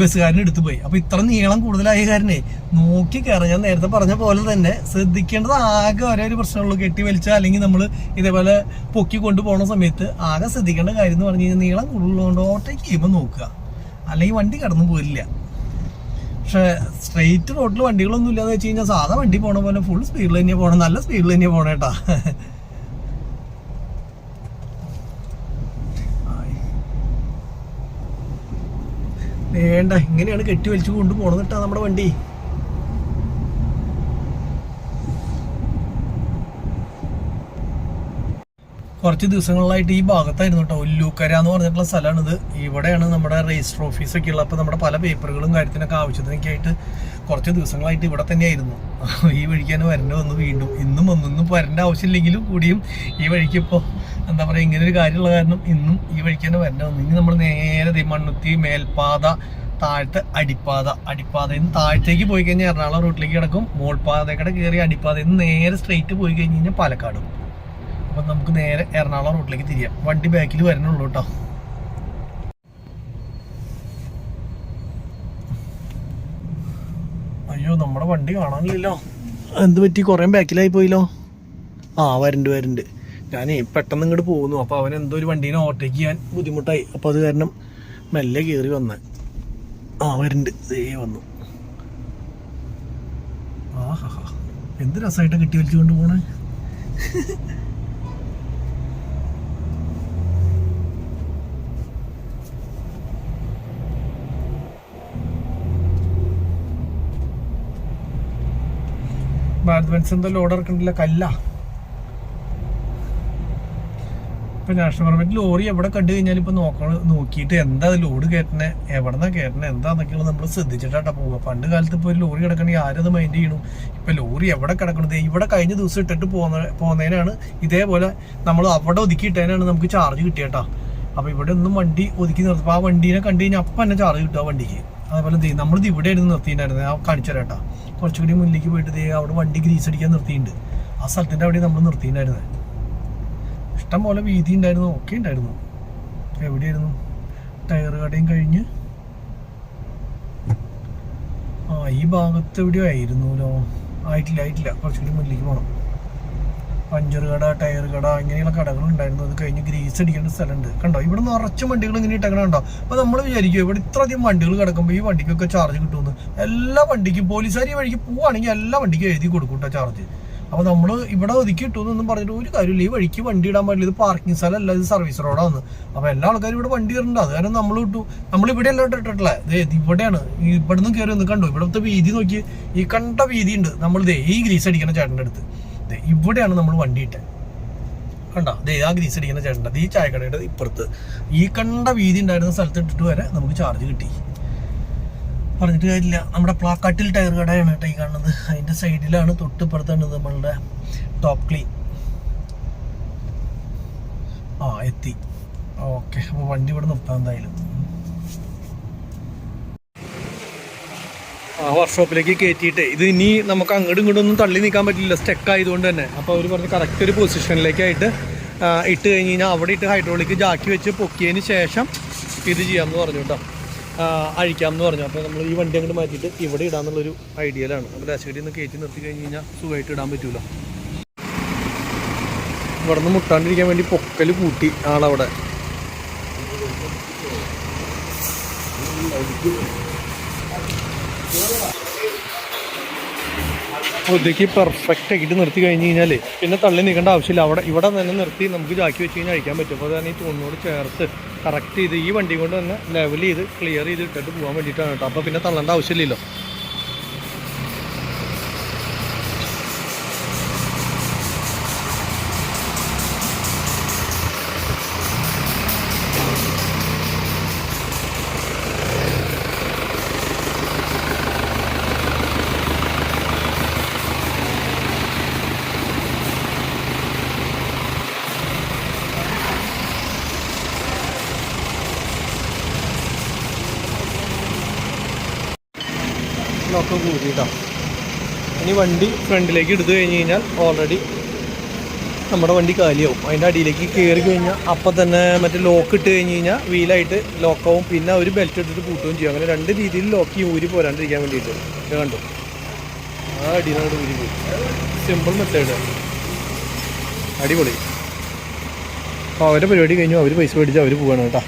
ബസ്സുകാരൻ എടുത്തു പോയി. അപ്പൊ ഇത്ര നീളം കൂടുതലായ കാരനെ നോക്കി കയറി ഞാൻ നേരത്തെ പറഞ്ഞ പോലെ തന്നെ ശ്രദ്ധിക്കേണ്ടത് ആകെ ഒരേ ഒരു പ്രശ്നമുള്ളൂ. കെട്ടി വലിച്ചാൽ അല്ലെങ്കിൽ നമ്മൾ ഇതേപോലെ പൊക്കി കൊണ്ടുപോകുന്ന സമയത്ത് ആകെ ശ്രദ്ധിക്കേണ്ട കാര്യം എന്ന് പറഞ്ഞു കഴിഞ്ഞാൽ നീളം കൂടുതലുള്ളതുകൊണ്ട് ഓട്ടയ്ക്ക് ചെയ്യുമ്പോൾ നോക്കുക. അല്ലെങ്കിൽ വണ്ടി കടന്നു പോരില്ല. പക്ഷെ സ്ട്രെയിറ്റ് റോഡിൽ വണ്ടികളൊന്നും ഇല്ലാന്ന് വെച്ച് കഴിഞ്ഞാൽ സാധാ വണ്ടി പോണ പോലെ ഫുൾ സ്പീഡിൽ തന്നെയാണ് പോകണം നല്ല സ്പീഡിൽ തന്നെയാണ് പോണേട്ടാ വേണ്ട ഇങ്ങനെയാണ് കെട്ടി വലിച്ചു കൊണ്ടുപോകണമെന്നിട്ടാ നമ്മുടെ വണ്ടി. കുറച്ച് ദിവസങ്ങളിലായിട്ട് ഈ ഭാഗത്തായിരുന്നു കേട്ടോ ഉല്ലൂക്കര എന്ന് പറഞ്ഞിട്ടുള്ള സ്ഥലമാണിത്. ഇവിടെയാണ് നമ്മുടെ രജിസ്റ്റർ ഓഫീസൊക്കെ ഉള്ളത് അപ്പോൾ നമ്മുടെ പല പേപ്പറുകളും കാര്യത്തിനൊക്കെ ആവശ്യത്തിനൊക്കെ ആയിട്ട് കുറച്ച് ദിവസങ്ങളായിട്ട് ഇവിടെ തന്നെയായിരുന്നു. ഈ വഴിക്ക് തന്നെ വരേണ്ടി വന്നു വീണ്ടും. ഇന്നും ഒന്നും വരേണ്ട ആവശ്യമില്ലെങ്കിലും കൂടിയും ഈ വഴിക്ക് ഇപ്പോൾ എന്താ പറയുക ഇങ്ങനെ ഒരു കാര്യമുള്ള കാരണം ഇന്നും ഈ വഴിക്ക് തന്നെ വരണമെന്ന് ഇനി നമ്മൾ നേരെ മണ്ണുത്തി മേൽപ്പാത താഴത്തെ അടിപ്പാത. അടിപ്പാതയിൽ നിന്ന് താഴത്തേക്ക് പോയി കഴിഞ്ഞാൽ എറണാകുളം റൂട്ടിലേക്ക് കിടക്കും. മോൾപ്പാതയുടെ കയറി അടിപ്പാതയിൽ നിന്ന് നേരെ സ്ട്രെയിറ്റ് പോയി കഴിഞ്ഞ് കഴിഞ്ഞാൽ പാലക്കാടും. അപ്പം നമുക്ക് നേരെ എറണാകുളം റൂട്ടിലേക്ക് തിരിയാം. വണ്ടി ബാക്കിൽ വരണുള്ളൂ കേട്ടോ. അയ്യോ നമ്മുടെ വണ്ടി കാണാനില്ലല്ലോ. എന്ത് പറ്റി? കുറേ ബാക്കിലായി പോയില്ലോ. ആ വരണ്ട് വരണ്ട്. ഞാനേ പെട്ടെന്ന് ഇങ്ങോട്ട് പോകുന്നു. അപ്പോൾ അവൻ എന്തോ ഒരു വണ്ടീനെ ഓവർടേക്ക് ചെയ്യാൻ ബുദ്ധിമുട്ടായി. അപ്പോൾ അത് കാരണം മെല്ലെ കയറി വന്ന്. ആ വരുന്നുണ്ട് ദേ വന്നു. ആഹാ. എന്ത് രസമായിട്ട് കിട്ടി വലിച്ചുകൊണ്ട് പോണേ. ഭാരത് ബെൻസ് എന്തോ ലോഡ് ഇറക്കണ്ടില്ല? കല്ല. ഇപ്പൊ നാഷണൽ ഗവൺമെന്റ് ലോറി എവിടെ കണ്ടു കഴിഞ്ഞാൽ ഇപ്പൊ നോക്കണ നോക്കിയിട്ട് എന്താ അത് ലോഡ് കയറ്റണേ എവിടെന്നാ കയറ്റണേ എന്താന്നൊക്കെയാണ് നമ്മൾ ശ്രദ്ധിച്ചിട്ടാ പോവുക. പണ്ട് കാലത്ത് ഇപ്പൊ ഒരു ലോറി കിടക്കണമെങ്കിൽ ആരത് മൈൻഡ് ചെയ്യണു. ഇപ്പൊ ലോറി എവിടെ കിടക്കണത്? ഇവിടെ കഴിഞ്ഞ ദിവസം ഇട്ടിട്ട് പോന്ന പോകുന്നതിനാണ് ഇതേപോലെ നമ്മൾ അവിടെ ഒതുക്കിയിട്ടതിനാണ് നമുക്ക് ചാർജ് കിട്ടിയട്ടാ. അപ്പൊ ഇവിടെ ഒന്നും വണ്ടി ഒതുക്കി നിർത്തുമ്പോൾ ആ വണ്ടീനെ കണ്ടു കഴിഞ്ഞാൽ അപ്പം തന്നെ ചാർജ് കിട്ടുക വണ്ടിക്ക്. അതേപോലെ നമ്മളിത് ഇവിടെ ആയിരുന്നു നിർത്തിയിട്ടുണ്ടായിരുന്നത്. ആ കാണിച്ചു തരാട്ടാ കുറച്ചുകൂടി മുന്നിലേക്ക് പോയിട്ട് അവിടെ വണ്ടി ഗ്രീസ് അടിക്കാൻ നിർത്തിയിട്ടുണ്ട്. ആ സ്ഥലത്തിന്റെ അവിടെ നമ്മൾ നിർത്തിയിട്ടുണ്ടായിരുന്നത്. ഇഷ്ടം പോലെ വീതി ഉണ്ടായിരുന്നു ഒക്കെ ഉണ്ടായിരുന്നു. എവിടെയായിരുന്നു? ടയർ കടയും കഴിഞ്ഞ്. ആ ഈ ഭാഗത്ത് എവിടെയോ ആയിരുന്നല്ലോ ആയിട്ടില്ല ആയിട്ടില്ല. കുറച്ചുകൂടി മുന്നിലേക്ക് പോകണം പഞ്ചർ കട ടയർ കട ഇങ്ങനെയുള്ള കടകൾ ഉണ്ടായിരുന്നു. അത് കഴിഞ്ഞ് ഗ്രീസ് അടിക്കേണ്ട സ്ഥലമുണ്ട്. കണ്ടോ? ഇവിടെ നിറച്ച് വണ്ടികൾ ഇങ്ങനെ ഇട്ടേക്കണ കണ്ടോ? അപ്പൊ നമ്മൾ വിചാരിക്കും ഇവിടെ ഇത്രയധികം വണ്ടികൾ കിടക്കുമ്പോൾ ഈ വണ്ടിക്കൊക്കെ ചാർജ് കിട്ടുമെന്ന്. എല്ലാ വണ്ടിക്കും പോലീസുകാർ ഈ വഴിക്ക് പോവുകയാണെങ്കിൽ എല്ലാ വണ്ടിക്കും എഴുതി കൊടുക്കും കേട്ടോ ചാർജ് അപ്പൊ നമ്മൾ ഇവിടെ ഒതുക്കി കിട്ടുമെന്നൊന്നും പറഞ്ഞിട്ട് ഒരു കാര്യമില്ല. ഈ വഴിക്ക് വണ്ടി ഇടാൻ പറ്റില്ല ഇത് പാർക്കിംഗ് സ്ഥലമല്ല ഇത് സർവീസ് റോഡാണ് അപ്പൊ എല്ലാ ആൾക്കാരും ഇവിടെ വണ്ടി ഇടണ്ട. അത് കാരണം നമ്മൾ ഇട്ടു. നമ്മൾ ഇവിടെ അല്ല ഇട്ടിട്ടില്ല ഇവിടെയാണ്. ഇവിടെ നിന്ന് കയറി ഒന്ന് കണ്ടു? ഇവിടുത്തെ വീതി നോക്കി ഈ കണ്ട വീതി ഉണ്ട് നമ്മൾ ദേ ഈ ഗ്രീസ് അടിക്കുന്ന ചേട്ടന്റെ അടുത്ത്. ഇവിടെയാണ് നമ്മൾ വണ്ടി ഇട്ടത് കണ്ട? ദേ ആ ഗ്രീസ് അടിക്കുന്ന ചേട്ടന്റെ ഈ ചായക്കടയുടെ ഇപ്പുറത്ത്. ഈ കണ്ട വീതി ഉണ്ടായിരുന്ന സ്ഥലത്ത് ഇട്ടിട്ട് വരെ നമുക്ക് ചാർജ് കിട്ടി. പറഞ്ഞിട്ട് കാര്യമില്ല. നമ്മുടെ പ്ലാക്കാട്ടിൽ ടയർ കടയാണ് കേട്ടോ ഈ കാണുന്നത്. അതിന്റെ സൈഡിലാണ് തൊട്ടിപ്പുറത്താണ് നമ്മളുടെ ടോപ്പ് ക്ലീൻ ആ എത്തി. ഓക്കെ അപ്പോൾ വണ്ടി ഇവിടെ നിർത്താം എന്തായാലും. ആ വർക്ക്ഷോപ്പിലേക്ക് കയറ്റിയിട്ട് ഇത് ഇനി നമുക്ക് അങ്ങോട്ടും ഇങ്ങോട്ടും ഒന്നും തള്ളി നീക്കാൻ പറ്റില്ല. സ്റ്റെക്ക് ആയതുകൊണ്ട് തന്നെ. അപ്പോൾ അവർ പറഞ്ഞ് കറക്റ്റ് ഒരു പൊസിഷനിലേക്കായിട്ട് ഇട്ട് കഴിഞ്ഞ് കഴിഞ്ഞാൽ അവിടെ ഇട്ട് ഹൈഡ്രോളിക് ജാക്കി വെച്ച് പൊക്കിയതിന് ശേഷം ഇത് ചെയ്യാമെന്ന് പറഞ്ഞു കേട്ടോ. ആ, അഴിക്കാമെന്ന് പറഞ്ഞു. അപ്പോൾ നമ്മൾ ഈ വണ്ടി അങ്ങോട്ട് മാറ്റിയിട്ട് ഇവിടെ ഇടാമെന്നുള്ളൊരു ഐഡിയയിലാണ്. അപ്പോൾ ലാശേരി നിന്ന് കയറ്റി നിർത്തി കഴിഞ്ഞ് കഴിഞ്ഞാൽ സുഖമായിട്ട് ഇടാൻ പറ്റൂല. ഇവിടെ നിന്ന് മുട്ടാണ്ടിരിക്കാൻ വേണ്ടി പൊക്കൽ കൂട്ടി ആളവിടെ. ഒതുക്കി പെർഫെക്റ്റ് ആയിട്ട് നിർത്തി കഴിഞ്ഞ് കഴിഞ്ഞാൽ പിന്നെ തള്ളി നിൽക്കേണ്ട ആവശ്യമില്ല. അവിടെ ഇവിടെ തന്നെ നിർത്തി നമുക്ക് ചാക്കി വെച്ച് കഴിഞ്ഞാൽ അഴിക്കാൻ പറ്റും. അപ്പോൾ തന്നെ ഈ തൂണിനോട് ചേർത്ത് കറക്റ്റ് ചെയ്ത് ഈ വണ്ടി കൊണ്ട് തന്നെ ലെവൽ ചെയ്ത് ക്ലിയർ ചെയ്ത് ഇട്ടിട്ട് പോകാൻ വേണ്ടിയിട്ടാണ് കേട്ടോ. അപ്പോൾ പിന്നെ തള്ളേണ്ട ആവശ്യമില്ലല്ലോ. ലോക്ക് കൂടിയിട്ടാണ് ഇനി വണ്ടി ഫ്രണ്ടിലേക്ക് എടുത്തു കഴിഞ്ഞ് കഴിഞ്ഞാൽ ഓൾറെഡി നമ്മുടെ വണ്ടി കാലിയാവും. അതിന്റെ അടിയിലേക്ക് കയറി കഴിഞ്ഞാൽ അപ്പം തന്നെ മറ്റേ ലോക്ക് ഇട്ട് കഴിഞ്ഞ് കഴിഞ്ഞാൽ വീലായിട്ട് ലോക്കാവും പിന്നെ ഒരു ബെൽറ്റ് ഇട്ടിട്ട് പൂട്ടുകയും ചെയ്യും. അങ്ങനെ രണ്ട് രീതിയിൽ ലോക്ക് ചെയ്യും ഊരി പോരാണ്ടിരിക്കാൻ വേണ്ടിയിട്ട്. കണ്ടു? ആ അടിയിലാണ് ഊരി പോയി. സിമ്പിൾ മെത്തേഡ് അടിപൊളി. അപ്പോൾ അവരുടെ പരിപാടി കഴിഞ്ഞു. അവർ പൈസ മേടിച്ച് അവർ പോവാണ് കേട്ടോ.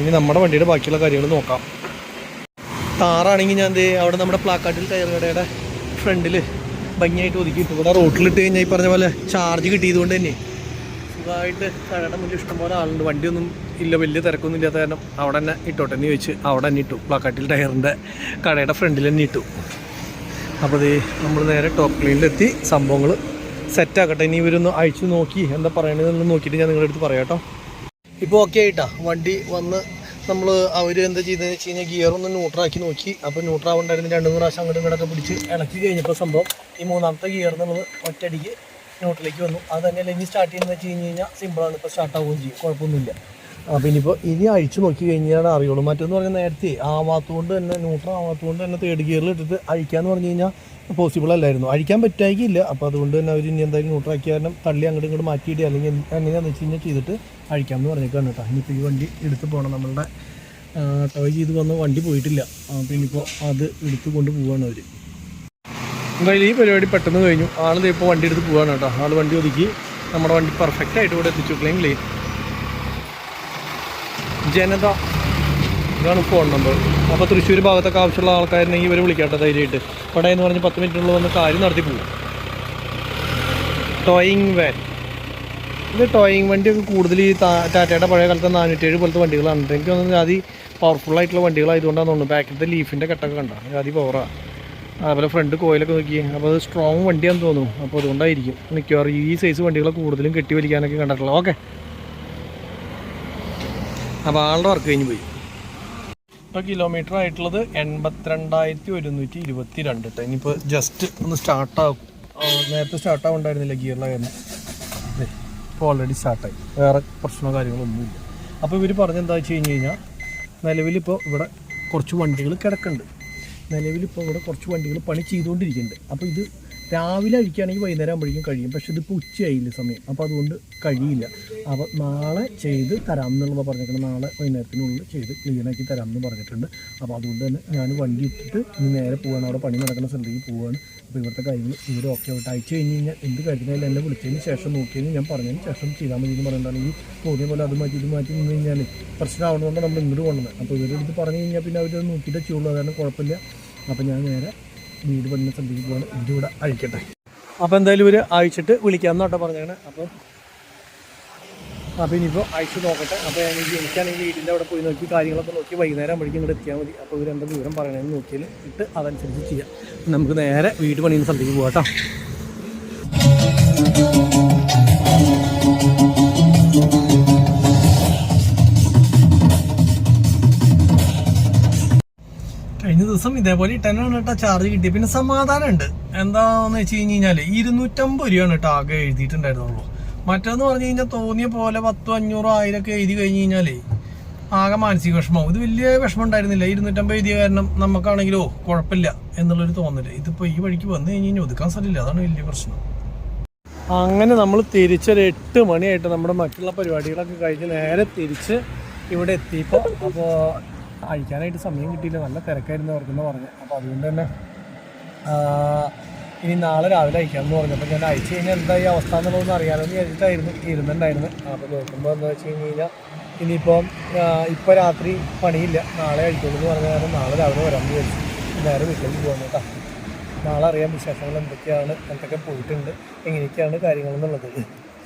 ഇനി നമ്മുടെ വണ്ടിയുടെ ബാക്കിയുള്ള കാര്യങ്ങൾ നോക്കാം. താറാണെങ്കിൽ ഞാൻ ദേ അവിടെ നമ്മുടെ പ്ലാക്കാട്ടിൽ ടയർ കടയുടെ ഫ്രണ്ടിൽ ഭംഗിയായിട്ട് ഒതുക്കിയിട്ട് ഇവിടെ റോട്ടിലിട്ട് കഴിഞ്ഞാൽ ഈ പറഞ്ഞ പോലെ ചാർജ് കിട്ടിയതുകൊണ്ട് തന്നെ സുഖമായിട്ട് കടയുടെ മുന്നിൽ ഇഷ്ടംപോലെ ആളുണ്ട്. വണ്ടിയൊന്നും ഇല്ല വലിയ തിരക്കൊന്നും ഇല്ലാത്ത കാരണം അവിടെ തന്നെ ഇട്ടോട്ടെ എന്ന് ചോദിച്ച് അവിടെ തന്നെ ഇട്ടു. പ്ലാക്കാട്ടിൽ ടയറിന്റെ കടയുടെ ഫ്രണ്ടിൽ തന്നെ ഇട്ടു. അപ്പോൾ ദേ നമ്മൾ നേരെ ടോപ്പ് ക്ലീനിലെത്തി സംഭവങ്ങൾ സെറ്റാക്കട്ടെ ഇനി ഇവരൊന്ന് അഴിച്ചു നോക്കി. എന്താ പറയണതെന്ന് നോക്കിയിട്ട് ഞാൻ നിങ്ങളുടെ അടുത്ത് പറയാം കേട്ടോ. ഇപ്പോൾ ഓക്കെ ആയിട്ടാ. വണ്ടി വന്ന് നമ്മൾ അവർ എന്താ ചെയ്തതെന്ന് വെച്ച് കഴിഞ്ഞാൽ ഗിയർ ഒന്ന് ന്യൂട്രാക്കി നോക്കി. അപ്പോൾ ന്യൂട്രാവുണ്ടായിരുന്നു രണ്ട് മൂന്ന് പ്രാവശ്യം അങ്ങോട്ടും ഇങ്ങോട്ടൊക്കെ പിടിച്ച് ഇളക്കി കഴിഞ്ഞപ്പോൾ സംഭവം ഈ മൂന്നാമത്തെ ഗിയർ എന്നുള്ളത് ഒറ്റയടിക്ക് ന്യൂട്രലേക്ക് വന്നു. അത് തന്നെ ഇനി സ്റ്റാർട്ട് ചെയ്യുന്നത് വെച്ച് കഴിഞ്ഞ് കഴിഞ്ഞാൽ സിമ്പിളാണ് ഇപ്പോൾ സ്റ്റാർട്ട് ആവുകയും ചെയ്യും. കുഴപ്പമൊന്നുമില്ല. അപ്പോൾ ഇനിയിപ്പോൾ ഇനി അഴിച്ചു നോക്കി കഴിഞ്ഞാൽ അറിയുള്ളൂ. മറ്റൊന്ന് പറഞ്ഞാൽ നേരത്തെ ആവാത്തതുകൊണ്ട് തന്നെ ന്യൂട്രൽ ആവാത്തതുകൊണ്ട് തന്നെ തേർഡ് ഗിയറിൽ ഇട്ടിട്ട് അഴിക്കാന്ന് പറഞ്ഞു കഴിഞ്ഞാൽ പോസിബിൾ അല്ലായിരുന്നു. അഴിക്കാൻ പറ്റായിക്കില്ല അപ്പോൾ അതുകൊണ്ട് തന്നെ അവർ ഇനി എന്തായാലും ന്യൂട്രാക്കി കാരണം തള്ളി അങ്ങോട്ട് ഇങ്ങോട്ട് മാറ്റിയിട്ട് അല്ലെങ്കിൽ എങ്ങനെയാണെന്ന് വെച്ച് കഴിഞ്ഞാൽ ചെയ്തിട്ട് അഴിക്കാമെന്ന് പറഞ്ഞേക്കാണ് കേട്ടോ ഇനിയിപ്പോൾ ഈ വണ്ടി എടുത്ത് പോകണം നമ്മളുടെ ടോ ചെയ്ത് വന്ന വണ്ടി പോയിട്ടില്ല. അപ്പോൾ ഇനിയിപ്പോൾ അത് എടുത്തു കൊണ്ട് പോവുകയാണ് അവർ എന്തായാലും ഈ പരിപാടി പെട്ടെന്ന് കഴിഞ്ഞു. ആളിത് ഇപ്പോൾ വണ്ടി എടുത്ത് പോവാണ് കേട്ടോ. ആൾ വണ്ടി ഒതുക്കി നമ്മുടെ വണ്ടി പെർഫെക്റ്റ് ആയിട്ട് ഇവിടെ എത്തിച്ചു. ക്ലെയിം ക്ലീൻ ജനത ഇതാണ് ഫോൺ നമ്പർ അപ്പോൾ തൃശ്ശൂർ ഭാഗത്തൊക്കെ ആവശ്യമുള്ള ആൾക്കാരുണ്ടെങ്കിൽ ഇവർ വിളിക്കാട്ടെ ധൈര്യമായിട്ട്. ഇവിടെ എന്ന് പറഞ്ഞ് പത്ത് മിനിറ്റിനുള്ളിൽ വന്ന് കാര്യം നടത്തി പോകും ടോയിങ് വാൻ ഇത് ടോയിങ് വണ്ടിയൊക്കെ കൂടുതൽ ഈ ടാറ്റയുടെ പഴയ കാലത്തെ നാനൂറ്റേഴ് പോലത്തെ വണ്ടികളാണ്. എനിക്ക് തോന്നുന്നത് ആദ്യം പവർഫുൾ ആയിട്ടുള്ള വണ്ടികളായതുകൊണ്ടാണ് തോന്നുന്നു. ബാക്കിലത്തെ ലീഫിന്റെ കട്ടൊക്കെ കണ്ട? ആദ്യം പവറാണ് അതുപോലെ ഫ്രണ്ട് കോയിലൊക്കെ നോക്കി അപ്പോൾ അത് സ്ട്രോങ് വണ്ടിയാണെന്ന് തോന്നുന്നു. അപ്പോൾ അതുകൊണ്ടായിരിക്കും. മിക്കവാറും ഈ സൈസ് വണ്ടികളെ കൂടുതലും കെട്ടി വലിക്കാനൊക്കെ കണ്ടിട്ടുള്ളത്. ഓക്കെ അപ്പോൾ ആളുടെ വർക്ക് കഴിഞ്ഞ് പോയി. ഇപ്പോൾ കിലോമീറ്റർ ആയിട്ടുള്ളത് എൺപത്തിരണ്ടായിരത്തി ഒരുന്നൂറ്റി ഇരുപത്തി രണ്ട് ഇനിയിപ്പോൾ ജസ്റ്റ് ഒന്ന് സ്റ്റാർട്ടാകും നേരത്തെ സ്റ്റാർട്ടാവുണ്ടായിരുന്നില്ല ഗിയറിലായിരുന്നു ഇപ്പോൾ ഓൾറെഡി സ്റ്റാർട്ടായി വേറെ പ്രശ്നമോ കാര്യങ്ങളോ ഒന്നുമില്ല. അപ്പോൾ ഇവർ പറഞ്ഞെന്താ വെച്ച് കഴിഞ്ഞ് കഴിഞ്ഞാൽ നിലവിലിപ്പോൾ ഇവിടെ കുറച്ച് വണ്ടികൾ കിടക്കുന്നുണ്ട്. നിലവിലിപ്പോൾ ഇവിടെ കുറച്ച് വണ്ടികൾ പണി ചെയ്തുകൊണ്ടിരിക്കുന്നുണ്ട്. അപ്പോൾ ഇത് രാവിലെ അഴിക്കുകയാണെങ്കിൽ വൈകുന്നേരം ആകുമ്പോഴേക്കും കഴിയും. പക്ഷെ ഇതിപ്പോൾ ഉച്ചയായില്ല സമയം. അപ്പോൾ അതുകൊണ്ട് കഴിയില്ല. അപ്പോൾ നാളെ ചെയ്ത് തരാം എന്നുള്ളത് പറഞ്ഞിട്ടുണ്ട് നാളെ വൈകുന്നേരത്തിനുള്ളിൽ ചെയ്ത് ക്ലീനാക്കി തരാം എന്ന് പറഞ്ഞിട്ടുണ്ട്. അപ്പോൾ അതുകൊണ്ട് തന്നെ ഞാൻ വണ്ടി ഇട്ടിട്ട് ഇനി നേരെ പോവാണ്. അവിടെ പണി നടക്കുന്ന സ്ഥലത്തേക്ക് പോവാണ്. അപ്പോൾ ഇവിടുത്തെ കാര്യങ്ങൾ ഇവർ ഓക്കെ ആയിട്ട് അയച്ചു കഴിഞ്ഞ് കഴിഞ്ഞാൽ എന്ത് കാര്യത്തിനായാലും എന്നെ വിളിച്ചതിന് ശേഷം നോക്കിയതിന് ഞാൻ പറഞ്ഞതിന് ശേഷം ചെയ്താൽ മതി എന്ന് പറയുകയാണെങ്കിൽ തോന്നിയ പോലെ അത് മാറ്റി ഇത് മാറ്റി നിന്ന് കഴിഞ്ഞാൽ പ്രശ്നമാവുന്നതുകൊണ്ട് നമ്മൾ ഇങ്ങോട്ട് കൊണ്ടുവന്നത് അപ്പോൾ ഇവരുടെ അടുത്ത് പറഞ്ഞു കഴിഞ്ഞാൽ പിന്നെ അവർ നോക്കിയിട്ട് ചെയ്യുള്ളൂ. അതാണ് കുഴപ്പമില്ല. അപ്പോൾ ഞാൻ നേരെ വീട് പണിയുന്ന സ്ഥലത്തേക്ക് പോകാൻ ഇതിവിടെ അഴിക്കട്ടെ. അപ്പോൾ എന്തായാലും ഇവർ അയച്ചിട്ട് വിളിക്കാമെന്നോട്ടെ പറഞ്ഞാണ് അപ്പം അപ്പോൾ ഇനിയിപ്പോൾ അയച്ചു നോക്കട്ടെ. അപ്പോൾ എനിക്ക് എനിക്കാണെങ്കിൽ വീടിന്റെ അവിടെ പോയി നോക്കി കാര്യങ്ങളൊക്കെ നോക്കി വൈകുന്നേരം ആകുമ്പോഴേക്കും ഇങ്ങോട്ട് എത്തിയാൽ മതി. അപ്പോൾ ഇവരെന്താ വിവരം പറയണമെന്ന് നോക്കിയാൽ ഇട്ട് അതനുസരിച്ച് ചെയ്യാം. നമുക്ക് നേരെ വീട് പണിയുന്ന സ്ഥലത്തേക്ക് പോകാം കഴിഞ്ഞ ദിവസം ഇതേപോലെ ഇട്ടാനാണ് കേട്ടോ ചാർജ് കിട്ടി പിന്നെ സമാധാനമുണ്ട്. എന്താന്ന് വെച്ച് കഴിഞ്ഞ് കഴിഞ്ഞാൽ ഇരുന്നൂറ്റമ്പത് രൂപയാണ് കേട്ടോ ആകെ എഴുതിയിട്ടുണ്ടായിരുന്നുള്ളൂ. മറ്റേന്ന് പറഞ്ഞു കഴിഞ്ഞാൽ തോന്നിയ പോലെ പത്തോ അഞ്ഞൂറോ ആയിരം ഒക്കെ എഴുതി കഴിഞ്ഞ് കഴിഞ്ഞാലേ ആകെ മാനസിക വിഷമം ഇത് വലിയ വിഷമം ഉണ്ടായിരുന്നില്ല. ഇരുന്നൂറ്റമ്പത് എഴുതിയ കാരണം നമുക്കാണെങ്കിലോ കുഴപ്പമില്ല എന്നുള്ളൊരു തോന്നൽ. ഇതിപ്പോൾ ഈ വഴിക്ക് വന്നു കഴിഞ്ഞ് കഴിഞ്ഞാൽ ഒതുക്കാൻ സ്ഥലമില്ല അതാണ് വലിയ പ്രശ്നം. അങ്ങനെ നമ്മൾ തിരിച്ചൊരു എട്ട് മണിയായിട്ട് നമ്മുടെ മറ്റുള്ള പരിപാടികളൊക്കെ കഴിഞ്ഞ് നേരെ തിരിച്ച് ഇവിടെ എത്തിയപ്പോൾ അപ്പോൾ അഴിക്കാനായിട്ട് സമയം കിട്ടിയില്ല. നല്ല തിരക്കായിരുന്നു അവർക്കെന്ന് പറഞ്ഞു. അപ്പോൾ അതുകൊണ്ട് തന്നെ ഇനി നാളെ രാവിലെ അയക്കാമെന്ന് പറഞ്ഞു. അപ്പം ഞാൻ അയച്ചു കഴിഞ്ഞാൽ എന്താ ഈ അവസ്ഥ എന്നുള്ളതെന്ന് അറിയാമെന്ന് വിചാരിച്ചിട്ടായിരുന്നു ഇരുന്നുണ്ടായിരുന്നു അപ്പോൾ നോക്കുമ്പോൾ എന്താ വെച്ച് കഴിഞ്ഞ് കഴിഞ്ഞാൽ ഇനിയിപ്പം ഇപ്പോൾ രാത്രി പണിയില്ല. നാളെ അഴിക്കുള്ളൂ എന്ന് പറഞ്ഞ കാരണം നാളെ രാവിലെ വരാമെന്ന് വിചാരിച്ചു. നേരെ വീട്ടിലേക്ക് പോകാൻ കേട്ടോ. നാളെ അറിയാം വിശേഷങ്ങൾ എന്തൊക്കെയാണ് എന്തൊക്കെ പോയിട്ടുണ്ട് എങ്ങനെയൊക്കെയാണ് കാര്യങ്ങളെന്നുള്ളത്